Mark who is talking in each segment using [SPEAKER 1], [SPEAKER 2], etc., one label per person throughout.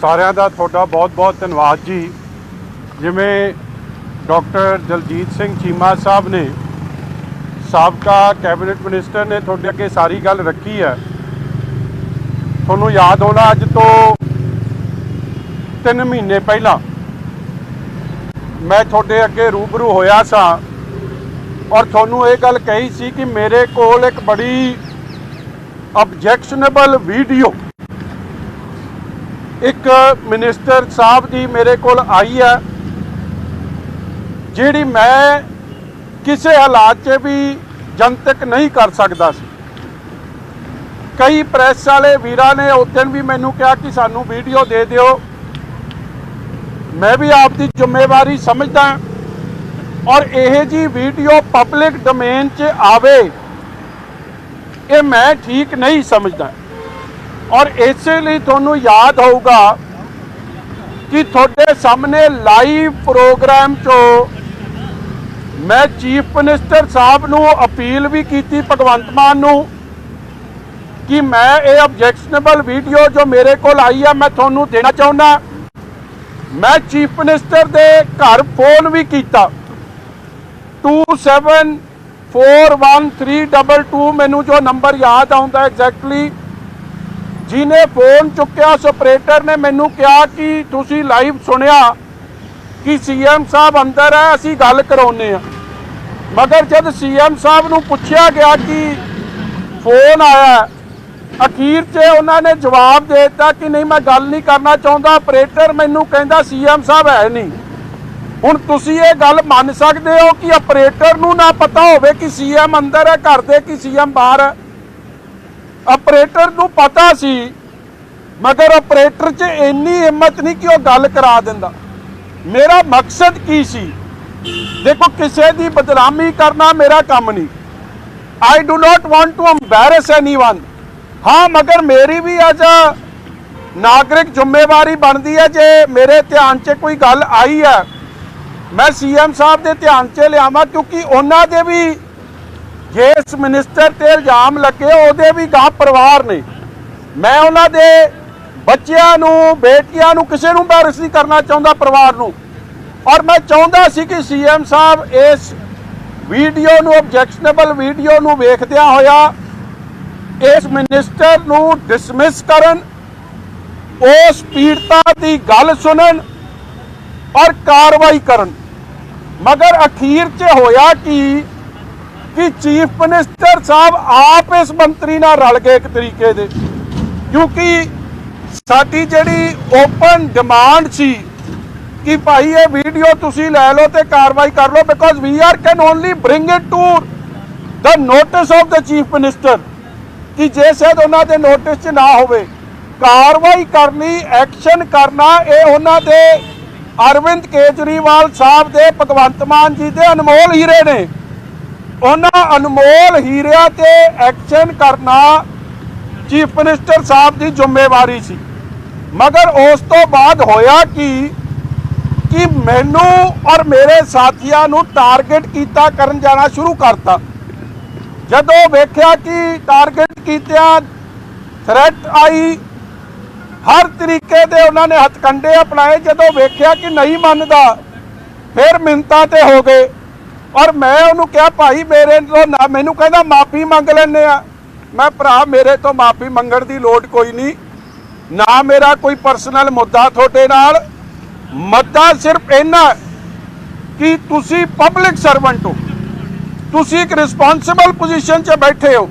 [SPEAKER 1] ਸਾਰਿਆਂ ਦਾ ਤੁਹਾਡਾ ਬਹੁਤ-ਬਹੁਤ ਧੰਨਵਾਦ ਜੀ। ਜਿਵੇਂ ਡਾਕਟਰ ਦਲਜੀਤ ਸਿੰਘ ਚੀਮਾ ਸਾਹਿਬ ਨੇ ਸਾਬਕਾ ਕੈਬਨਿਟ ਮਿਨਿਸਟਰ ਨੇ ਤੁਹਾਡੇ ਅੱਗੇ ਸਾਰੀ ਗੱਲ ਰੱਖੀ ਹੈ। ਤੁਹਾਨੂੰ ਯਾਦ ਹੋਣਾ ਅੱਜ ਤੋਂ 3 ਮਹੀਨੇ ਪਹਿਲਾਂ ਮੈਂ ਤੁਹਾਡੇ ਅੱਗੇ ਰੂਬਰੂ ਹੋਇਆ ਸਾਂ ਔਰ ਤੁਹਾਨੂੰ ਇਹ ਗੱਲ ਕਹੀ ਸੀ ਕਿ ਮੇਰੇ ਕੋਲ ਇੱਕ ਬੜੀ ਆਬਜੈਕਸ਼ਨੇਬਲ ਵੀਡੀਓ ਇੱਕ ਮਿਨਿਸਟਰ ਸਾਹਿਬ ਦੀ ਮੇਰੇ ਕੋਲ ਆਈ ਹੈ, ਜਿਹੜੀ ਮੈਂ ਕਿਸੇ ਹਾਲਾਤ 'ਚ ਵੀ ਜਨਤਕ ਨਹੀਂ ਕਰ ਸਕਦਾ ਸੀ। ਕਈ ਪ੍ਰੈਸ ਵਾਲੇ ਵੀਰਾਂ ਨੇ ਉਸ ਦਿਨ ਵੀ ਮੈਨੂੰ ਕਿਹਾ ਕਿ ਸਾਨੂੰ ਵੀਡੀਓ ਦੇ ਦਿਓ। ਮੈਂ ਵੀ ਆਪ ਦੀ ਜ਼ਿੰਮੇਵਾਰੀ ਸਮਝਦਾ ਔਰ ਇਹ ਜੀ ਵੀਡੀਓ ਪਬਲਿਕ ਡੋਮੇਨ 'ਚ ਆਵੇ, ਇਹ ਮੈਂ ਠੀਕ ਨਹੀਂ ਸਮਝਦਾ। ਔਰ ਇਸੇ ਲਈ ਤੁਹਾਨੂੰ ਯਾਦ ਹੋਊਗਾ ਕਿ ਤੁਹਾਡੇ ਸਾਹਮਣੇ ਲਾਈਵ ਪ੍ਰੋਗਰਾਮ 'ਚੋਂ ਮੈਂ ਚੀਫ ਮਿਨਿਸਟਰ ਸਾਹਿਬ ਨੂੰ ਅਪੀਲ ਵੀ ਕੀਤੀ ਭਗਵੰਤ ਮਾਨ ਨੂੰ ਕਿ ਮੈਂ ਇਹ ਆਬਜੈਕਸ਼ਨੇਬਲ ਵੀਡੀਓ ਜੋ ਮੇਰੇ ਕੋਲ ਆਈ ਹੈ ਮੈਂ ਤੁਹਾਨੂੰ ਦੇਣਾ ਚਾਹੁੰਦਾ। ਮੈਂ ਚੀਫ ਮਿਨਿਸਟਰ ਦੇ ਘਰ ਫੋਨ ਵੀ ਕੀਤਾ। 274132 ਮੈਨੂੰ ਜੋ ਨੰਬਰ ਯਾਦ ਆਉਂਦਾ ਐਗਜ਼ੈਕਟਲੀ ਜਿਹਨੇ ਫੋਨ ਚੁੱਕਿਆ ਉਸ ਆਪਰੇਟਰ ਨੇ ਮੈਨੂੰ ਕਿਹਾ ਕਿ ਤੁਸੀਂ ਲਾਈਵ ਸੁਣਿਆ ਕਿ ਸੀਐਮ ਸਾਹਿਬ ਅੰਦਰ ਹੈ, ਅਸੀਂ ਗੱਲ ਕਰਾਉਨੇ ਆ ਮਗਰ ਜਦ ਸੀਐਮ ਸਾਹਿਬ ਨੂੰ ਪੁੱਛਿਆ ਗਿਆ ਕਿ ਫੋਨ ਆਇਆ ਅਖੀਰ 'ਚ ਉਹਨਾਂ ਨੇ ਜਵਾਬ ਦੇ ਦਿੱਤਾ ਕਿ ਨਹੀਂ, ਮੈਂ ਗੱਲ ਨਹੀਂ ਕਰਨਾ ਚਾਹੁੰਦਾ ਆਪਰੇਟਰ ਮੈਨੂੰ ਕਹਿੰਦਾ ਸੀਐਮ ਸਾਹਿਬ ਹੈ ਨਹੀਂ। ਹੁਣ ਤੁਸੀਂ ਇਹ ਗੱਲ ਮੰਨ ਸਕਦੇ ਹੋ ਕਿ ਆਪਰੇਟਰ ਨੂੰ ਨਾ ਪਤਾ ਹੋਵੇ ਕਿ ਸੀਐਮ ਅੰਦਰ ਹੈ, ਘਰ ਦੇ ਕਿ ਸੀਐਮ ਬਾਹਰ ਹੈ। ਆਪਰੇਟਰ ਨੂੰ ਪਤਾ ਸੀ, ਮਗਰ ਆਪਰੇਟਰ 'ਚ ਇੰਨੀ ਹਿੰਮਤ ਨਹੀਂ ਕਿ ਉਹ ਗੱਲ ਕਰਾ ਦਿੰਦਾ। ਮੇਰਾ ਮਕਸਦ ਕੀ ਸੀ? ਦੇਖੋ, ਕਿਸੇ ਦੀ ਬਦਨਾਮੀ ਕਰਨਾ ਮੇਰਾ ਕੰਮ ਨਹੀਂ। I do not want to embarrass anyone ਹਾਂ, ਮਗਰ ਮੇਰੀ ਵੀ ਅੱਜ ਨਾਗਰਿਕ ਜ਼ਿੰਮੇਵਾਰੀ ਬਣਦੀ ਹੈ, ਜੇ ਮੇਰੇ ਧਿਆਨ 'ਚ ਕੋਈ ਗੱਲ ਆਈ ਹੈ। ਮੈਂ ਸੀਐਮ ਸਾਹਿਬ ਦੇ ਧਿਆਨ 'ਚ ਲਿਆਵਾਂ, ਕਿਉਂਕਿ ਉਹਨਾਂ ਦੇ ਵੀ ਜਿਸ ਮਿਨਿਸਟਰ ਤੇ ਇਲਜ਼ਾਮ ਲੱਗੇ, ਉਹਦੇ ਵੀ ਗਾਂ ਪਰਿਵਾਰ ਨੇ। ਮੈਂ ਉਹਨਾਂ ਦੇ ਬੱਚਿਆਂ ਨੂੰ, ਬੇਟੀਆਂ ਨੂੰ ਕਿਸੇ ਨੂੰ embarrass ਨਹੀਂ ਕਰਨਾ ਚਾਹੁੰਦਾ ਪਰਿਵਾਰ ਨੂੰ। ਔਰ ਮੈਂ ਚਾਹੁੰਦਾ ਸੀ ਕਿ ਸੀਐਮ ਸਾਹਿਬ ਇਸ ਵੀਡੀਓ ਨੂੰ ਆਬਜੈਕਸ਼ਨੇਬਲ ਵੀਡੀਓ ਨੂੰ ਵੇਖਦਿਆਂ ਹੋਇਆ ਇਸ ਮਿਨਿਸਟਰ ਨੂੰ ਡਿਸਮਿਸ ਕਰਨ, ਉਸ ਪੀੜਤਾ ਦੀ ਗੱਲ ਸੁਣਨ ਔਰ ਕਾਰਵਾਈ ਕਰਨ। ਮਗਰ ਅਖੀਰ 'ਚ ਹੋਇਆ ਕਿ ਕਿ ਚੀਫ ਮਿਨਿਸਟਰ ਸਾਹਿਬ ਆਪ ਇਸ ਮੰਤਰੀ ਨਾਲ ਰਲ ਗਏ ਇੱਕ ਤਰੀਕੇ ਦੇ। ਕਿਉਂਕਿ ਸਾਡੀ ਜਿਹੜੀ ਓਪਨ ਡਿਮਾਂਡ ਸੀ ਕਿ ਭਾਈ ਇਹ ਵੀਡੀਓ ਤੁਸੀਂ ਲੈ ਲਓ ਤੇ ਕਾਰਵਾਈ ਕਰ ਲਓ because we are can only bring it to the notice of the chief minister ਕਿ ਜੇ ਸ਼ਾਇਦ ਉਹਨਾਂ ਦੇ ਨੋਟਿਸ 'ਚ ਨਾ ਹੋਵੇ। ਕਾਰਵਾਈ ਕਰਨੀ ਐਕਸ਼ਨ ਕਰਨਾ, ਇਹ ਉਹਨਾਂ ਦੇ ਅਰਵਿੰਦ ਕੇਜਰੀਵਾਲ ਸਾਹਿਬ ਦੇ, ਭਗਵੰਤ ਮਾਨ ਜੀ ਦੇ ਅਨਮੋਲ ਹੀਰੇ ਨੇ। ਉਹਨਾਂ ਅਨਮੋਲ ਹੀਰਿਆਂ ਤੇ ਐਕਸ਼ਨ ਕਰਨਾ ਚੀਫ ਮਿਨਿਸਟਰ ਸਾਹਿਬ ਦੀ ਜ਼ਿੰਮੇਵਾਰੀ ਸੀ। ਮਗਰ ਉਸ ਤੋਂ ਬਾਅਦ ਹੋਇਆ ਕਿ? ਕਿ ਮੈਨੂੰ ਔਰ ਮੇਰੇ ਸਾਥੀਆਂ ਨੂੰ ਟਾਰਗੇਟ ਕੀਤਾ ਕਰਨ ਜਾਣਾ ਸ਼ੁਰੂ ਕਰਤਾ। ਜਦੋਂ ਵੇਖਿਆ ਕਿ ਟਾਰਗੇਟ ਕੀਤਿਆਂ ਥ੍ਰੈਟ ਆਈ, ਹਰ ਤਰੀਕੇ ਦੇ ਉਹਨਾਂ ਨੇ ਹਥਕੰਡੇ ਅਪਣਾਏ। ਜਦੋਂ ਵੇਖਿਆ ਕਿ ਨਹੀਂ ਮੰਨਦਾ, ਫਿਰ ਮਿੰਤਾ ਤੇ ਹੋ ਗਏ। ਔਰ ਮੈਂ ਉਹਨੂੰ ਕਿਹਾ, ਭਾਈ, ਮੇਰੇ ਤੋਂ ਨਾ ਮੈਨੂੰ ਕਹਿੰਦਾ, ਮਾਫੀ ਮੰਗ ਲੈਨੇ ਆ। ਮੈਂ ਭਰਾ, ਮੇਰੇ ਤੋਂ ਮਾਫੀ ਮੰਗਣ ਦੀ ਲੋੜ ਕੋਈ ਨਹੀਂ। ਨਾ ਮੇਰਾ ਕੋਈ ਪਰਸਨਲ ਮੁੱਦਾ ਤੁਹਾਡੇ ਨਾਲ। ਮੁੱਦਾ ਸਿਰਫ ਇੰਨਾ ਕਿ ਤੁਸੀਂ ਪਬਲਿਕ ਸਰਵੈਂਟ ਹੋ। ਤੁਸੀਂ ਇੱਕ ਰਿਸਪੌਂਸਿਬਲ ਪੋਜੀਸ਼ਨ 'ਚ ਬੈਠੇ ਹੋ।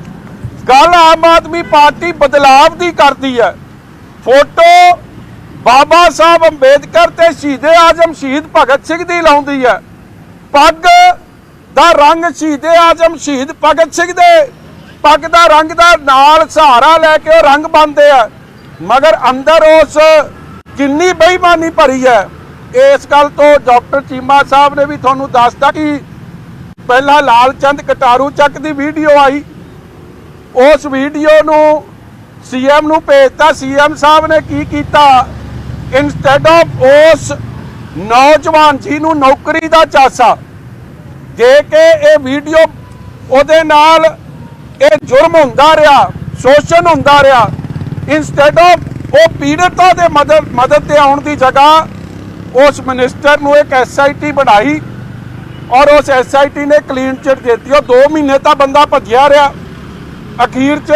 [SPEAKER 1] ਗੱਲ ਆਮ ਆਦਮੀ ਪਾਰਟੀ ਬਦਲਾਵ ਦੀ ਕਰਦੀ ਹੈ। ਫੋਟੋ ਬਾਬਾ ਸਾਹਿਬ ਅੰਬੇਦਕਰ ਤੇ ਸ਼ਹੀਦੇ ਆਜਮ ਸ਼ਹੀਦ ਭਗਤ ਸਿੰਘ ਦੀ ਲਾਉਂਦੀ ਹੈ। ਪੱਗ ਦਾ ਰੰਗ ਸ਼ਹੀਦੇ ਆਜਮ ਸ਼ਹੀਦ ਭਗਤ ਸਿੰਘ ਦੇ। ਪੱਗ ਦਾ ਰੰਗ ਦਾ ਨਾਲ ਸਹਾਰਾ ਲੈ ਕੇ ਉਹ ਰੰਗ ਬੰਨਦੇ ਆ। ਮਗਰ ਅੰਦਰ ਉਸ ਕਿੰਨੀ ਬੇਈਮਾਨੀ ਭਰੀ ਹੈ। ਇਸ ਗੱਲ ਤੋਂ ਡਾਕਟਰ ਚੀਮਾ ਸਾਹਿਬ ਨੇ ਵੀ ਤੁਹਾਨੂੰ ਦੱਸਤਾ ਕਿ ਪਹਿਲਾਂ ਲਾਲ ਚੰਦ ਕਟਾਰੂ ਚੱਕ ਦੀ ਵੀਡੀਓ ਆਈ। ਉਸ ਵੀਡੀਓ ਨੂੰ ਸੀਐਮ ਨੂੰ ਭੇਜਤਾ। ਸੀਐਮ ਸਾਹਿਬ ਨੇ ਕੀ ਕੀਤਾ? ਇਨਸਟੈਡ ਆਫ ਉਸ ਨੌਜਵਾਨ ਜੀ ਨੂੰ ਨੌਕਰੀ ਦਾ ਚਾਸਾ ਦੇ ਕੇ ਇਹ ਵੀਡੀਓ ਉਹਦੇ ਨਾਲ ਇਹ ਜੁਰਮ ਹੁੰਦਾ ਰਿਹਾ, ਸ਼ੋਸ਼ਣ ਹੁੰਦਾ ਰਿਹਾ ਇਨਸਟੈਡ ਆਫ ਉਹ ਪੀੜਤਾਂ ਦੇ ਮਦਦ ਮਦਦ ਤੇ ਆਉਣ ਦੀ ਜਗ੍ਹਾ ਉਸ ਮਿਨਿਸਟਰ ਨੂੰ ਇੱਕ ਐਸਆਈਟੀ ਬਣਾਈ ਔਰ ਉਸ ਐਸਆਈਟੀ ਨੇ ਕਲੀਨ ਚਿਟ ਦਿੱਤੀ। ਉਹ 2 ਮਹੀਨੇ ਤਾਂ ਬੰਦਾ ਭੱਜਿਆ ਰਿਹਾ। ਅਖੀਰ 'ਚ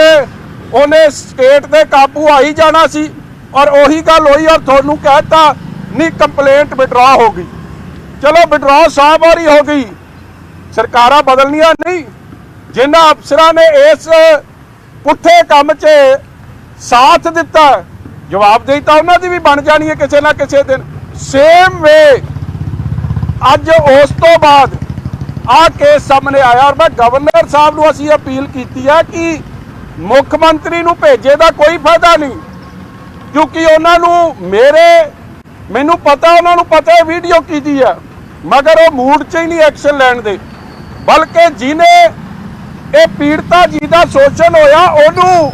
[SPEAKER 1] ਉਹਨੇ ਸਟੇਟ ਤੇ ਕਾਬੂ ਆਈ ਜਾਣਾ ਸੀ ਔਰ ਉਹੀ ਗੱਲ ਹੋਈ ਔਰ ਤੁਹਾਨੂੰ ਕਹਿਤਾ, ਨਹੀਂ ਕੰਪਲੇਂਟ ਵਿਡਰਾ ਹੋ ਗਈ। ਚਲੋ ਵਿਡਰਾ ਸਾਹਿਬ ਵਾਰੀ ਹੋ ਗਈ। ਸਰਕਾਰਾਂ ਬਦਲਣੀਆਂ ਨਹੀਂ। ਜਿਨ੍ਹਾਂ ਅਫਸਰਾਂ ਨੇ ਇਸ ਪੁੱਠੇ ਕੰਮ 'ਚ ਸਾਥ ਦਿੱਤਾ, ਜਵਾਬਦੇਹੀ ਤਾਂ ਉਹਨਾਂ ਦੀ ਵੀ ਬਣ ਜਾਣੀ ਹੈ ਕਿਸੇ ਨਾ ਕਿਸੇ ਦਿਨ। ਸੇਮ ਵੇ ਅੱਜ ਉਸ ਤੋਂ ਬਾਅਦ ਆ ਕੇਸ ਸਾਹਮਣੇ ਆਇਆ ਔਰ ਮੈਂ ਗਵਰਨਰ ਸਾਹਿਬ ਨੂੰ ਅਸੀਂ ਅਪੀਲ ਕੀਤੀ ਹੈ ਕਿ ਮੁੱਖ ਮੰਤਰੀ ਨੂੰ ਭੇਜੇ ਦਾ ਕੋਈ ਫਾਇਦਾ ਨਹੀਂ। ਕਿਉਂਕਿ ਉਹਨਾਂ ਨੂੰ ਮੇਰੇ, ਮੈਨੂੰ ਪਤਾ, ਉਹਨਾਂ ਨੂੰ ਪਤਾ ਹੈ ਵੀਡੀਓ ਕੀਤੀ ਹੈ। ਮਗਰ ਉਹ ਮੂਡ 'ਚ ਹੀ ਨਹੀਂ ਐਕਸ਼ਨ ਲੈਣ ਦੇ। ਬਲਕਿ ਜਿਨੇ ਇਹ ਪੀੜਤਾ ਜੀ ਦਾ ਸ਼ੋਸ਼ਣ ਹੋਇਆ, ਉਹਨੂੰ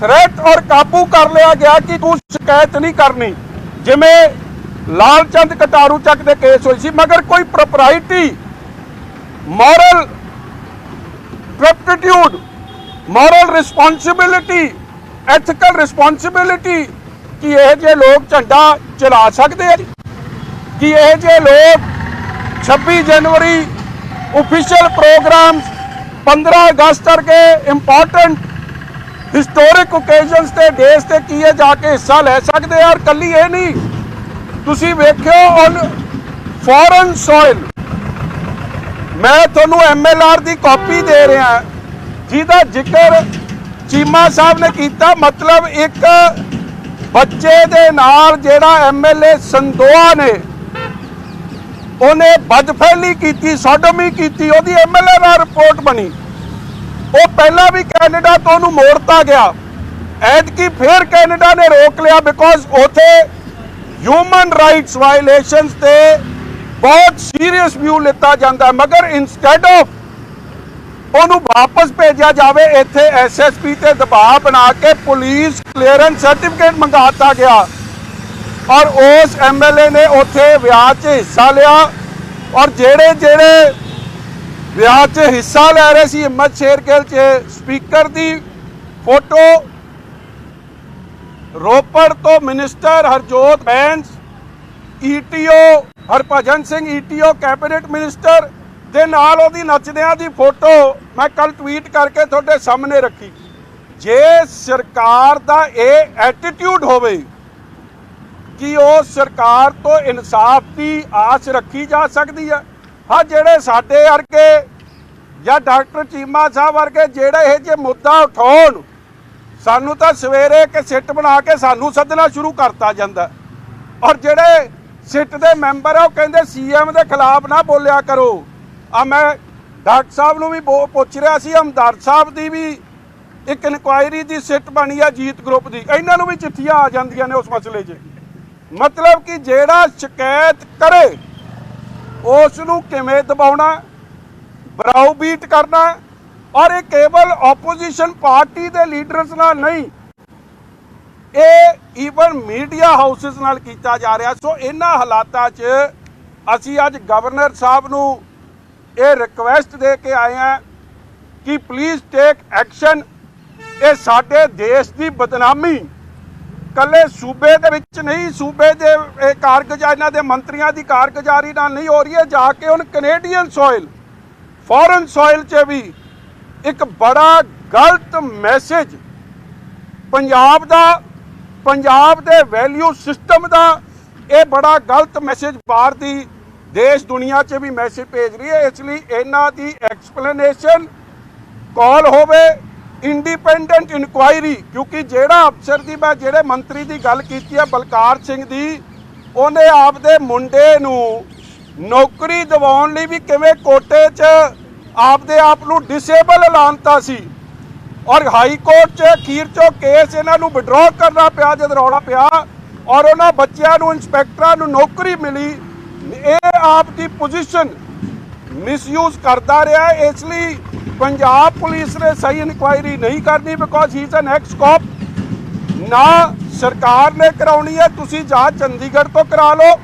[SPEAKER 1] ਥ੍ਰੈਟ ਔਰ ਕਾਬੂ ਕਰ ਲਿਆ ਗਿਆ ਕਿ ਤੂੰ ਸ਼ਿਕਾਇਤ ਨਹੀਂ ਕਰਨੀ। ਜਿਵੇਂ ਲਾਲਚੰਦ ਕਟਾਰੂ ਚੱਕ ਦੇ ਕੇਸ ਹੋਈ ਸੀ, ਮਗਰ ਕੋਈ propriety moral turpitude moral responsibility ethical responsibility ਕਿ ਇਹ ਜੇ ਲੋਕ ਝੰਡਾ ਚਲਾ ਸਕਦੇ ਆ ਜੀ? ਕਿ ਇਹ ਜੇ ਲੋਕ 26 ਜਨਵਰੀ ऑफिशियल प्रोग्राम्स 15 ਅਗਸਤ ਵਰਗੇ ਇੰਪੋਰਟੈਂਟ ਹਿਸਟੋਰਿਕ ਓਕੇਜ਼ਨਸ ਤੇ ਡੇਸ ਤੇ ਕੀਏ ਜਾ ਕੇ ਹਿੱਸਾ ਲੈ ਸਕਦੇ ਆ ਔਰ ਕੱਲੀ ਇਹ ਨਹੀਂ ਤੁਸੀਂ ਵੇਖਿਓ ਔਨ ਫੋਰਨ ਸੋਇਲ ਮੈਂ ਤੁਹਾਨੂੰ ਐਮਐਲਆਰ ਦੀ ਕਾਪੀ ਦੇ ਰਿਹਾ ਜਿਹਦਾ ਜ਼ਿਕਰ ਚੀਮਾ ਸਾਹਿਬ ਨੇ ਕੀਤਾ ਮਤਲਬ ਇੱਕ ਬੱਚੇ ਦੇ ਨਾਲ ਜਿਹੜਾ ਐਮਐਲਏ ਸੰਦੋਆ ਨੇ ਉਹਨੇ ਬਦਫੈਲੀ ਕੀਤੀ, ਸੋਡੋਮੀ ਕੀਤੀ, ਉਹਦੀ ਐਮਐਲਏ ਨਾਲ ਰਿਪੋਰਟ ਬਣੀ। ਉਹ ਪਹਿਲਾਂ ਵੀ ਕੈਨੇਡਾ ਤੋਂ ਉਹਨੂੰ ਮੋੜਤਾ ਗਿਆ। ਐਤਕੀ ਫੇਰ ਕੈਨੇਡਾ ਨੇ ਰੋਕ ਲਿਆ ਬਿਕੋਜ਼ ਉਥੇ ਹਿਊਮਨ ਰਾਈਟਸ ਵਾਇਲੇਸ਼ਨਸ ਤੇ ਬਹੁਤ ਸੀਰੀਅਸ ਵਿਊ ਲਿੱਤਾ ਜਾਂਦਾ। ਮਗਰ ਇਨਸਟੈਡ ਆਫ ਉਹਨੂੰ ਵਾਪਸ ਭੇਜਿਆ ਜਾਵੇ, ਇੱਥੇ ਐਸਐਸਪੀ ਤੇ ਦਬਾਅ ਬਣਾ ਕੇ ਪੁਲਿਸ ਕਲੀਅਰੈਂਸ ਸਰਟੀਫਿਕੇਟ ਮੰਗਾਤਾ ਗਿਆ। ਔਰ ਉਸ ਐਮਐਲਏ ਨੇ ਉੱਥੇ ਵਿਆਹ 'ਚ ਹਿੱਸਾ ਲਿਆ। ਔਰ ਜਿਹੜੇ ਜਿਹੜੇ ਵਿਆਹ 'ਚ ਹਿੱਸਾ ਲੈ ਰਹੇ ਸੀ ਹਿੰਮਤ ਸ਼ੇਰਗਿੱਲ 'ਚ, ਸਪੀਕਰ ਦੀ ਫੋਟੋ, ਰੋਪੜ ਤੋਂ minister Harjot Bains ETO Harbhajan Singh ETO cabinet minister ਦੇ ਨਾਲ ਉਹਦੀ ਨੱਚਦਿਆਂ ਦੀ ਫੋਟੋ ਮੈਂ ਕੱਲ ਟਵੀਟ ਕਰਕੇ ਤੁਹਾਡੇ ਸਾਹਮਣੇ ਰੱਖੀ। ਜੇ ਸਰਕਾਰ ਦਾ ਇਹ ਐਟੀਟਿਊਡ ਹੋਵੇ ਕਿ ਉਹ ਸਰਕਾਰ ਤੋਂ ਇਨਸਾਫ ਦੀ ਆਸ ਰੱਖੀ ਜਾ ਸਕਦੀ ਹੈ। ਹਾਂ, ਜਿਹੜੇ ਸਾਡੇ ਵਰਗੇ ਜਾਂ ਡਾਕਟਰ ਚੀਮਾ ਸਾਹਿਬ ਵਰਗੇ ਜਿਹੜੇ ਇਹ ਜੇ ਮੁੱਦਾ ਉਠਾਉਣ, ਸਾਨੂੰ ਤਾਂ ਸਵੇਰੇ ਇੱਕ ਸਿੱਟ ਬਣਾ ਕੇ ਸਾਨੂੰ ਸੱਦਣਾ ਸ਼ੁਰੂ ਕਰਤਾ ਜਾਂਦਾ ਔਰ ਜਿਹੜੇ ਸਿੱਟ ਦੇ ਮੈਂਬਰ ਆ, ਉਹ ਕਹਿੰਦੇ ਸੀਐਮ ਦੇ ਖਿਲਾਫ ਨਾ ਬੋਲਿਆ ਕਰੋ। ਆ ਮੈਂ ਡਾਕਟਰ ਸਾਹਿਬ ਨੂੰ ਵੀ ਬੋ- ਪੁੱਛ ਰਿਹਾ ਸੀ, ਹਮਦਰਦ ਸਾਹਿਬ ਦੀ ਵੀ ਇੱਕ ਇਨਕੁਆਇਰੀ ਦੀ ਸਿੱਟ ਬਣੀ ਆ ਜੀਤ ਗਰੁੱਪ ਦੀ। ਇਹਨਾਂ ਨੂੰ ਵੀ ਚਿੱਠੀਆਂ ਆ ਜਾਂਦੀਆਂ ਨੇ ਉਸ ਮਸਲੇ 'ਚ। ਮਤਲਬ ਕਿ ਜਿਹੜਾ ਸ਼ਿਕਾਇਤ ਕਰੇ ਉਸ ਨੂੰ ਕਿਵੇਂ ਦਬਾਉਣਾ ਬਰਾਉ ਬੀਟ ਕਰਨਾ ਔਰ ਇਹ ਕੇਵਲ ਆਪੋਜੀਸ਼ਨ ਪਾਰਟੀ ਦੇ ਲੀਡਰਸ ਨਾਲ ਨਹੀਂ, ਇਹ ਈਵਨ ਮੀਡੀਆ ਹਾਊਸਸ ਨਾਲ ਕੀਤਾ ਜਾ ਰਿਹਾ ਸੋ ਇਹਨਾਂ ਹਾਲਾਤਾਂ 'ਚ ਅਸੀਂ ਅੱਜ ਗਵਰਨਰ ਸਾਹਿਬ ਨੂੰ ਇਹ ਰਿਕਵੈਸਟ ਦੇ ਕੇ ਆਏ ਹਾਂ ਕਿ ਪਲੀਜ਼ ਟੇਕ ਐਕਸ਼ਨ ਇਹ ਸਾਡੇ ਦੇਸ਼ ਦੀ ਬਦਨਾਮੀ ਕੱਲੇ ਸੂਬੇ ਦੇ ਵਿੱਚ ਨਹੀਂ, ਸੂਬੇ ਦੇ, ਇਹ ਕਾਰਗੁਜ਼ਾਰੀ, ਇਹਨਾਂ ਦੇ ਮੰਤਰੀਆਂ ਦੀ ਕਾਰਗੁਜ਼ਾਰੀ ਨਾਲ ਨਹੀਂ ਹੋ ਰਹੀ ਹੈ, ਜਾ ਕੇ ਹੁਣ ਕੈਨੇਡੀਅਨ ਸੋਇਲ ਫੋਰਨ ਸੋਇਲ 'ਚ ਵੀ ਇੱਕ ਬੜਾ ਗਲਤ ਮੈਸੇਜ ਪੰਜਾਬ ਦਾ, ਪੰਜਾਬ ਦੇ ਵੈਲਿਊ ਸਿਸਟਮ ਦਾ, ਇਹ ਬੜਾ ਗਲਤ ਮੈਸੇਜ ਬਾਹਰ ਦੀ ਦੇਸ਼ ਦੁਨੀਆ 'ਚ ਵੀ ਮੈਸੇਜ ਭੇਜ ਰਹੀ ਹੈ, ਇਸ ਲਈ ਇਹਨਾਂ ਦੀ ਐਕਸਪਲੇਨੇਸ਼ਨ ਕਾਲ ਹੋਵੇ ਇੰਡੀਪੈਂਡੈਂਟ ਇਨਕੁਆਇਰੀ ਕਿਉਂਕਿ ਜਿਹੜਾ ਅਫਸਰ ਦੀ, ਮੈਂ ਜਿਹੜੇ ਮੰਤਰੀ ਦੀ ਗੱਲ ਕੀਤੀ ਹੈ ਬਲਕਾਰ ਸਿੰਘ ਦੀ, ਉਹਨੇ ਆਪਦੇ ਮੁੰਡੇ ਨੂੰ ਨੌਕਰੀ ਦਿਵਾਉਣ ਲਈ ਵੀ ਕਿਵੇਂ ਕੋਟੇ 'ਚ ਆਪਦੇ ਆਪ ਨੂੰ ਡਿਸੇਬਲ ਐਲਾਨਤਾ ਸੀ। ਔਰ ਹਾਈ ਕੋਰਟ 'ਚ ਅਖੀਰ 'ਚੋਂ ਕੇਸ ਇਹਨਾਂ ਨੂੰ ਵਿਡਰਾਅ ਕਰਨਾ ਪਿਆ, ਜਦ ਰੌਲਾ ਪਿਆ, ਔਰ ਉਹਨਾਂ ਬੱਚਿਆਂ ਨੂੰ ਇੰਸਪੈਕਟਰਾਂ ਨੂੰ ਨੌਕਰੀ ਮਿਲੀ। ਇਹ ਆਪ ਦੀ ਪੋਜੀਸ਼ਨ ਮਿਸਯੂਜ਼ ਕਰਦਾ ਰਿਹਾ, ਇਸ ਲਈ ਪੰਜਾਬ ਪੁਲਿਸ ਨੇ ਸਹੀ ਇਨਕੁਆਇਰੀ ਨਹੀਂ ਕਰਨੀ because he is an ex cop ਨਾ ਸਰਕਾਰ ਨੇ ਕਰਾਉਣੀ ਹੈ, ਤੁਸੀਂ ਜਾਂ ਚੰਡੀਗੜ੍ਹ ਤੋਂ ਕਰਾ ਲਓ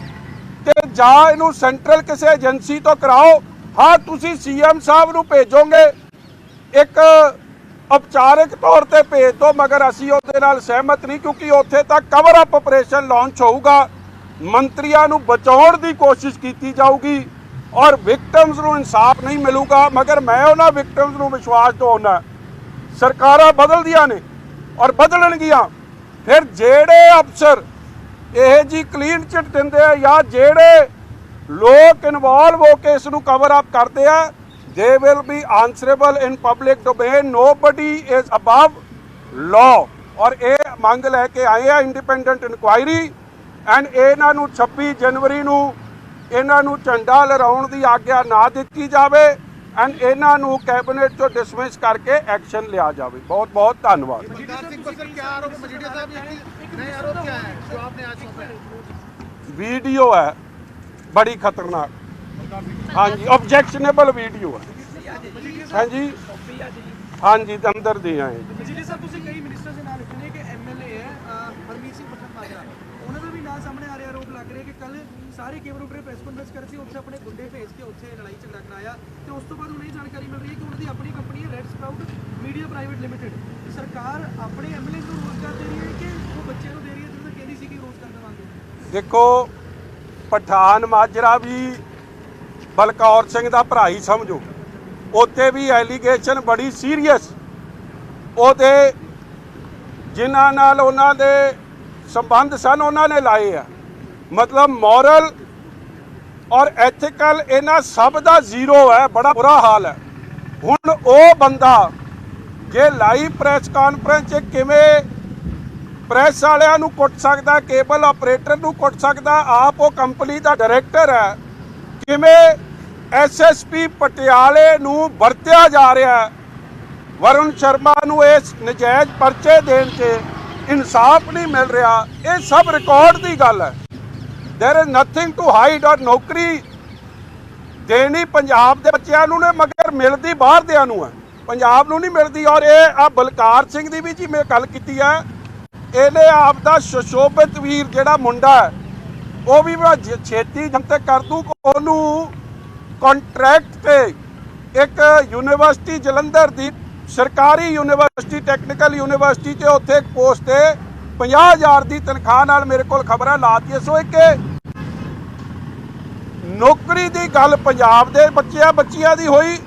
[SPEAKER 1] ਤੇ ਜਾਂ ਇਹਨੂੰ ਸੈਂਟਰਲ ਕਿਸੇ ਏਜੰਸੀ ਤੋਂ ਕਰਾਓ। ਹਾਂ, ਤੁਸੀਂ ਸੀਐਮ ਸਾਹਿਬ ਨੂੰ ਭੇਜੋਗੇ। ਇੱਕ ਔਪਚਾਰਿਕ ਤੌਰ ਤੇ ਭੇਜ ਦਿਓ, ਮਗਰ ਅਸੀਂ ਉਹਦੇ ਨਾਲ ਸਹਿਮਤ ਨਹੀਂ, ਕਿਉਂਕਿ ਉੱਥੇ ਤਾਂ ਕਵਰ ਅਪ ਆਪਰੇਸ਼ਨ ਲਾਂਚ ਹੋਊਗਾ। ਮੰਤਰੀਆਂ ਨੂੰ ਬਚਾਉਣ ਦੀ ਕੋਸ਼ਿਸ਼ ਕੀਤੀ ਜਾਊਗੀ। ਔਰ ਵਿਕਟਮਸ ਨੂੰ ਇਨਸਾਫ ਨਹੀਂ ਮਿਲੂਗਾ, ਮਗਰ ਮੈਂ ਉਹਨਾਂ ਵਿਕਟਮਸ ਨੂੰ ਵਿਸ਼ਵਾਸ ਦਿਵਾਉਣਾ ਸਰਕਾਰਾਂ ਬਦਲਦੀਆਂ ਨੇ ਔਰ ਬਦਲਣਗੀਆਂ। ਫਿਰ ਜਿਹੜੇ ਅਫਸਰ ਇਹ ਜੀ ਕਲੀਨ ਚਿੱਟ ਦਿੰਦੇ ਆ ਜਾਂ ਜਿਹੜੇ ਲੋਕ ਇਨਵੋਲਵ ਹੋ ਕੇ ਇਸ ਨੂੰ ਕਵਰ ਅਪ ਕਰਦੇ ਆ they will be answerable in public domain nobody is above law ਔਰ ਇਹ ਮੰਗ ਲੈ ਕੇ ਆਏ ਆ ਇੰਡੀਪੈਂਡੈਂਟ ਇਨਕੁਆਇਰੀ ਐਂਡ ਇਹਨਾਂ ਨੂੰ 26 ਜਨਵਰੀ ਨੂੰ ਇਹਨਾਂ ਨੂੰ ਝੰਡਾ ਲਹਿਰਾਉਣ ਦੀ ਆਗਿਆ ਨਾ ਦਿੱਤੀ ਜਾਵੇ ਐਂਡ ਇਹਨਾਂ ਨੂੰ ਕੈਬਨਿਟ ਤੋਂ ਡਿਸਮਿਸ ਕਰਕੇ ਐਕਸ਼ਨ ਲਿਆ ਜਾਵੇ। ਬਹੁਤ ਬਹੁਤ ਧੰਨਵਾਦ। ਵੀਡੀਓ ਹੈ? ਬੜੀ ਖਤਰਨਾਕ। ਹਾਂਜੀ ਆਬਜੈਕਸ਼ਨੇਬਲ ਵੀਡੀਓ ਹੈ। ਹਾਂਜੀ। ਹਾਂਜੀ ਅੰਦਰ ਦੀ ਆਏ।
[SPEAKER 2] ਜੀ ਸਰ ਤੁਸੀਂ ਕਈ ਮਿਨਿਸਟਰ ਦੇ ਨਾਲ ਕਿ ਐਮਐਲਏ ਹੈ ਹਰਮੀਤ ਸਿੰਘ ਪਠਾਨ ਮਾਜਰਾ ਉਹਨਾਂ ਦਾ ਵੀ ਨਾਲ ਸਾਹਮਣੇ ਆ ਰਿਹਾ ਆਰੋਪ ਲੱਗ ਰਿਹਾ ਕਿ ਕੱਲ ਸਾਰੇ ਕੇਬਲ ਉੱਪਰ ਪ੍ਰੈਸ ਕਾਨਫਰੰਸ ਕਰ ਸੀ, ਉੱਥੇ ਆਪਣੇ ਗੁੰਡੇ ਭੇਜ ਕੇ ਉੱਥੇ ਲੜਾਈ ਝਗੜਾ ਕਰਾਇਆ। ਤੇ ਉਸ ਤੋਂ ਬਾਅਦ ਹੁਣ ਜਾਣਕਾਰੀ ਮਿਲ ਰਹੀ ਹੈ ਕਿ ਉਹਨਾਂ ਦੀ ਆਪਣੀ ਕੰਪਨੀ ਹੈ Red Sprout Media Private Limited ਸਰਕਾਰ ਆਪਣੇ ਐਮਐਲਏ ਨੂੰ ਰੋਜ਼ਗਾਰ ਦੇ ਰਹੀ ਹੈ ਕਿ ਉਹ ਬੱਚਿਆਂ ਨੂੰ ਦੇ ਰਹੀ ਹੈ ਜਿਹਨਾਂ ਕਹਿੰਦੀ ਸੀ ਕਿ ਰੋਜ਼ਗਾਰ ਦੇਵਾਂਗੇ।
[SPEAKER 1] ਦੇਖੋ, ਪਠਾਨ ਮਾਜਰਾ ਵੀ ਬਲਕੌਰ ਸਿੰਘ ਦਾ ਭਰਾ ਹੀ ਸਮਝੋ। ਉੱਤੇ ਵੀ ਐਲੀਗੇਸ਼ਨ ਬੜੀ ਸੀਰੀਅਸ ਉਹਦੇ ਜਿਨ੍ਹਾਂ ਨਾਲ ਉਹਨਾਂ ਦੇ ਸੰਬੰਧ ਸਨ, ਉਹਨਾਂ ਨੇ ਲਾਏ ਆ। ਮਤਲਬ ਮੋਰਲ ਔਰ ਐਥੀਕਲ ਇਹਨਾਂ ਸਭ ਦਾ ਜ਼ੀਰੋ ਹੈ, ਬੜਾ ਬੁਰਾ ਹਾਲ ਹੈ। ਹੁਣ ਉਹ ਬੰਦਾ ਜੇ ਲਾਈਵ ਪ੍ਰੈਸ ਕਾਨਫਰੰਸ 'ਚ ਕਿਵੇਂ ਪ੍ਰੈਸ ਵਾਲਿਆਂ ਨੂੰ ਕੁੱਟ ਸਕਦਾ, ਕੇਬਲ ਆਪਰੇਟਰ ਨੂੰ ਕੁੱਟ ਸਕਦਾ, ਆਪ ਉਹ ਕੰਪਨੀ ਦਾ ਡਾਇਰੈਕਟਰ ਹੈ, ਕਿਵੇਂ ਐਸਐਸਪੀ ਪਟਿਆਲੇ ਨੂੰ ਵਰਤਿਆ ਜਾ ਰਿਹਾ ਹੈ, ਵਰੁਣ ਸ਼ਰਮਾ ਨੂੰ ਇਸ ਨਜਾਇਜ਼ ਪਰਚੇ ਦੇਣ 'ਚ ਇਨਸਾਫ ਨਹੀਂ ਮਿਲ ਰਿਹਾ, ਇਹ ਸਭ ਰਿਕਾਰਡ ਦੀ ਗੱਲ ਹੈ। there is nothing to hide ਔਰ ਨੌਕਰੀ ਦੇਣੀ ਪੰਜਾਬ ਦੇ ਬੱਚਿਆਂ ਨੂੰ ਨੇ ਮਗਰ ਮਿਲਦੀ ਬਾਹਰ ਦਿਆਂ ਨੂੰ ਹੈ ਪੰਜਾਬ ਨੂੰ ਨਹੀਂ ਮਿਲਦੀ ਔਰ ਇਹ ਆ ਬਲਕਾਰ ਸਿੰਘ ਦੀ ਵੀ ਜੀ ਮੈਂ ਗੱਲ ਕੀਤੀ ਹੈ ਇਹਨੇ ਆਪ ਦਾ ਸੁਸ਼ੋਭਿਤ ਵੀਰ ਜਿਹੜਾ ਮੁੰਡਾ ਹੈ ਉਹ ਵੀ ਬੜਾ ਜ- ਛੇਤੀ ਜਨਤਕ ਕਰ ਦੂ ਉਹਨੂੰ ਕੰਟਰੈਕਟ ਤੇ ਇੱਕ ਯੂਨੀਵਰਸਿਟੀ ਜਲੰਧਰ ਦੀ ਸਰਕਾਰੀ ਯੂਨੀਵਰਸਿਟੀ ਟੈਕਨੀਕਲ ਯੂਨੀਵਰਸਿਟੀ ਤੇ ਉੱਥੇ ਇੱਕ ਪੋਸਟ ਤੇ 50000 ਦੀ ਤਨਖਾਹ ਨਾਲ ਮੇਰੇ ਕੋਲ ਖਬਰਾਂ ਲਾਤੀ ਸੋ ਇੱਕ ਨੌਕਰੀ ਦੀ ਗੱਲ ਪੰਜਾਬ ਦੇ ਬੱਚਿਆਂ ਬੱਚੀਆਂ ਦੀ ਹੋਈ,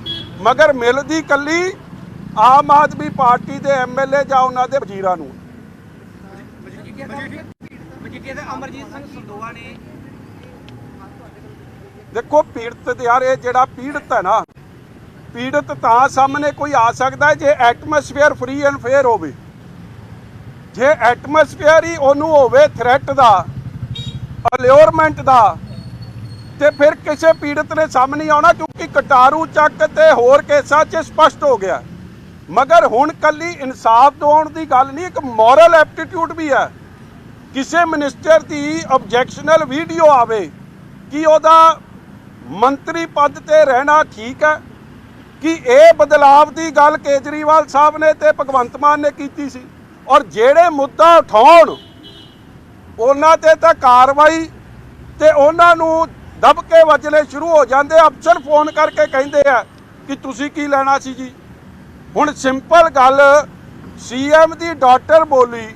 [SPEAKER 1] ਮਗਰ ਮਿਲਦੀ ਕੱਲੀ ਆਮ ਆਦਮੀ ਪਾਰਟੀ ਦੇ ਐਮਐਲਏ ਜਾਂ ਉਹਨਾਂ ਦੇ ਵਜ਼ੀਰਾਂ ਨੂੰ।
[SPEAKER 2] ਮਜੀਠੀਆ ਦੇ ਅਮਰਜੀਤ ਸਿੰਘ ਸੰਦੋਆ ਨੇ
[SPEAKER 1] ਦੇਖੋ ਪੀੜਤ ਤੇ ਯਾਰ, ਇਹ ਜਿਹੜਾ ਪੀੜਤ ਹੈ ਨਾ, ਪੀੜਤ ਤਾਂ ਸਾਹਮਣੇ ਕੋਈ ਆ ਸਕਦਾ ਜੇ ਐਟਮੋਸਫੇਅਰ ਫ੍ਰੀ ਐਂਡ ਫੇਅਰ ਹੋਵੇ। ਜੇ ਐਟਮੋਸਫੇਅਰ ਹੀ ਉਹਨੂੰ ਹੋਵੇ ਥ੍ਰੈਟ ਦਾ ਅਲਿਓਰਮੈਂਟ ਦਾ, ਤੇ ਫਿਰ ਕਿਸੇ ਪੀੜਤ ਨੇ ਸਾਹਮਣੇ ਆਉਣਾ ਕਿਉਂਕਿ ਕਟਾਰੂ ਚੱਕ ਤੇ ਹੋਰ ਕੇਸਾਂ 'ਚ ਸਪਸ਼ਟ ਹੋ ਗਿਆ। ਮਗਰ ਹੁਣ ਕੱਲੀ ਇਨਸਾਫ ਦਿਵਾਉਣ ਦੀ ਗੱਲ ਨਹੀਂ, ਇੱਕ ਮੋਰਲ ਐਪਟੀਟਿਊਡ ਵੀ ਹੈ। ਕਿਸੇ ਮਿਨਿਸਟਰ ਦੀ ਆਬਜੈਕਸ਼ਨਲ ਵੀਡੀਓ ਆਵੇ ਕਿ ਉਹਦਾ ਮੰਤਰੀ ਪਦ ਤੇ ਰਹਿਣਾ ਠੀਕ ਹੈ, ਕਿ ਇਹ ਬਦਲਾਵ ਦੀ ਗੱਲ ਕੇਜਰੀਵਾਲ ਸਾਹਿਬ ਨੇ ਤੇ ਭਗਵੰਤ ਮਾਨ ਨੇ ਕੀਤੀ ਸੀ। ਔਰ ਜਿਹੜੇ ਮੁੱਦਾ ਉਠਾਉਣ, ਉਹਨਾਂ ਤੇ ਤਾਂ ਕਾਰਵਾਈ ਤੇ ਉਹਨਾਂ ਨੂੰ ਦਬ ਕੇ ਵੱਜਣੇ ਸ਼ੁਰੂ ਹੋ ਜਾਂਦੇ ਅਫਸਰ ਫੋਨ ਕਰਕੇ ਕਹਿੰਦੇ ਆ ਕਿ ਤੁਸੀਂ ਕੀ ਲੈਣਾ ਸੀ ਜੀ? ਹੁਣ ਸਿੰਪਲ ਗੱਲ ਸੀਐਮ ਦੀ ਡਾਟਰ ਬੋਲੀ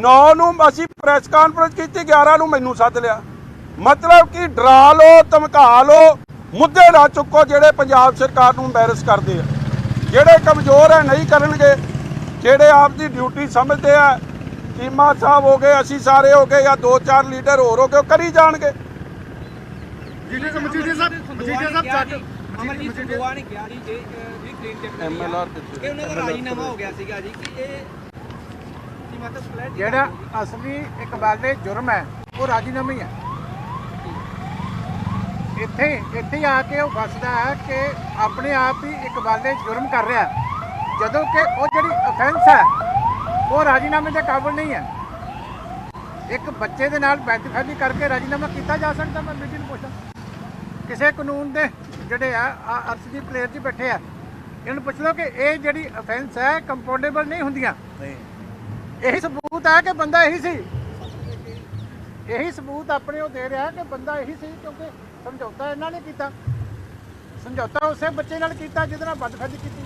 [SPEAKER 1] 9 ਨੂੰ ਅਸੀਂ ਪ੍ਰੈਸ ਕਾਨਫਰੰਸ ਕੀਤੀ 11 ਨੂੰ ਮੈਨੂੰ ਸੱਦ ਲਿਆ। ਮਤਲਬ ਕਿ ਡਰਾ ਲਓ, ਧਮਕਾ ਲਓ, ਮੁੱਦੇ ਨਾ ਚੁੱਕੋ ਜਿਹੜੇ ਪੰਜਾਬ ਸਰਕਾਰ ਨੂੰ ਐਮਬੈਰਸ ਕਰਦੇ ਆ। ਜਿਹੜੇ ਕਮਜ਼ੋਰ ਹੈ ਨਹੀਂ ਕਰਨਗੇ। ਜਿਹੜੇ ਆਪ ਦੀ ਡਿਊਟੀ ਸਮਝਦੇ ਆ ਚੀਮਾ ਸਾਹਿਬ ਹੋ ਗਏ ਅਸੀਂ ਸਾਰੇ ਹੋ ਗਏ ਜਾਂ ਦੋ ਚਾਰ ਲੀਡਰ ਹੋਰ ਹੋ ਗਏ ਕਰੀ ਜਾਣਗੇ।
[SPEAKER 3] ਜਿਹੜੇ ਮਜੀਠੀਆ ਸਾਹਿਬ ਮਜੀਠੀਆ ਸਾਹਿਬ ਜੱਟ
[SPEAKER 2] ਅਮਰਜੀਤ ਸੰਧੂਆ ਨੇ ਕਿਹਾ ਜੀ ਜੇ ਜਿਹੜੀ ਕਲੀਨ ਚੈੱਕ
[SPEAKER 1] ਐਮਐਲਆਰ
[SPEAKER 2] ਇਹ ਉਹਨਾਂ ਦਾ ਰਾਜੀਨਾਮਾ ਹੋ ਗਿਆ ਸੀਗਾ ਜੀ ਕਿ ਇਹ
[SPEAKER 4] ਜਿਹੜਾ ਅਸਲੀ ਇੱਕ ਬਾਲੇ ਜੁਰਮ ਹੈ ਉਹ ਰਾਜੀਨਾਮਾ ਹੀ ਹੈ। ਇੱਥੇ ਇੱਥੇ ਆ ਕੇ ਉਹ ਫਸਦਾ ਹੈ ਕਿ ਆਪਣੇ ਆਪ ਹੀ ਇੱਕ ਬਾਲੇ ਜੁਰਮ ਕਰ ਰਿਹਾ ਹੈ। ਜਦੋਂ ਕਿ ਉਹ ਜਿਹੜੀ ਅਫੈਂਸ ਹੈ ਉਹ ਰਾਜੀਨਾਮੇ ਦੇ ਕਾਬਿਲ ਨਹੀਂ ਹੈ। ਇੱਕ ਬੱਚੇ ਦੇ ਨਾਲ ਬੈਦਫੈਲੀ ਕਰਕੇ ਰਾਜੀਨਾਮਾ ਕੀਤਾ ਜਾ ਸਕਦਾ ਮੈਂ ਬੇਟੀ ਨੂੰ ਪੁੱਛਾਂ ਕਿਸੇ ਕਾਨੂੰਨ ਦੇ ਜਿਹੜੇ ਆ ਅਰਸ਼ਦੀਪ ਪਲੇਅਰ ਜੀ ਬੈਠੇ ਆ ਇਹਨਾਂ ਪੁੱਛ ਲਓ ਕਿ ਇਹ ਜਿਹੜੀ ਅਫੈਂਸ ਹੈ ਕੰਪਾਊਂਡੇਬਲ ਨਹੀਂ ਹੁੰਦੀਆਂ? ਇਹੀ ਸਬੂਤ ਹੈ ਕਿ ਬੰਦਾ ਇਹੀ ਸੀ? ਇਹੀ ਸਬੂਤ ਆਪਣੇ ਉਹ ਦੇ ਰਿਹਾ ਕਿ ਬੰਦਾ ਇਹੀ ਸੀ ਕਿਉਂਕਿ ਸਮਝੌਤਾ ਇਹਨਾਂ ਨੇ ਕੀਤਾ। ਸਮਝੌਤਾ ਉਸੇ ਬੱਚੇ ਨਾਲ ਕੀਤਾ ਜਿਹਦੇ ਨਾਲ ਬਦਫੈਲੀ ਕੀਤੀ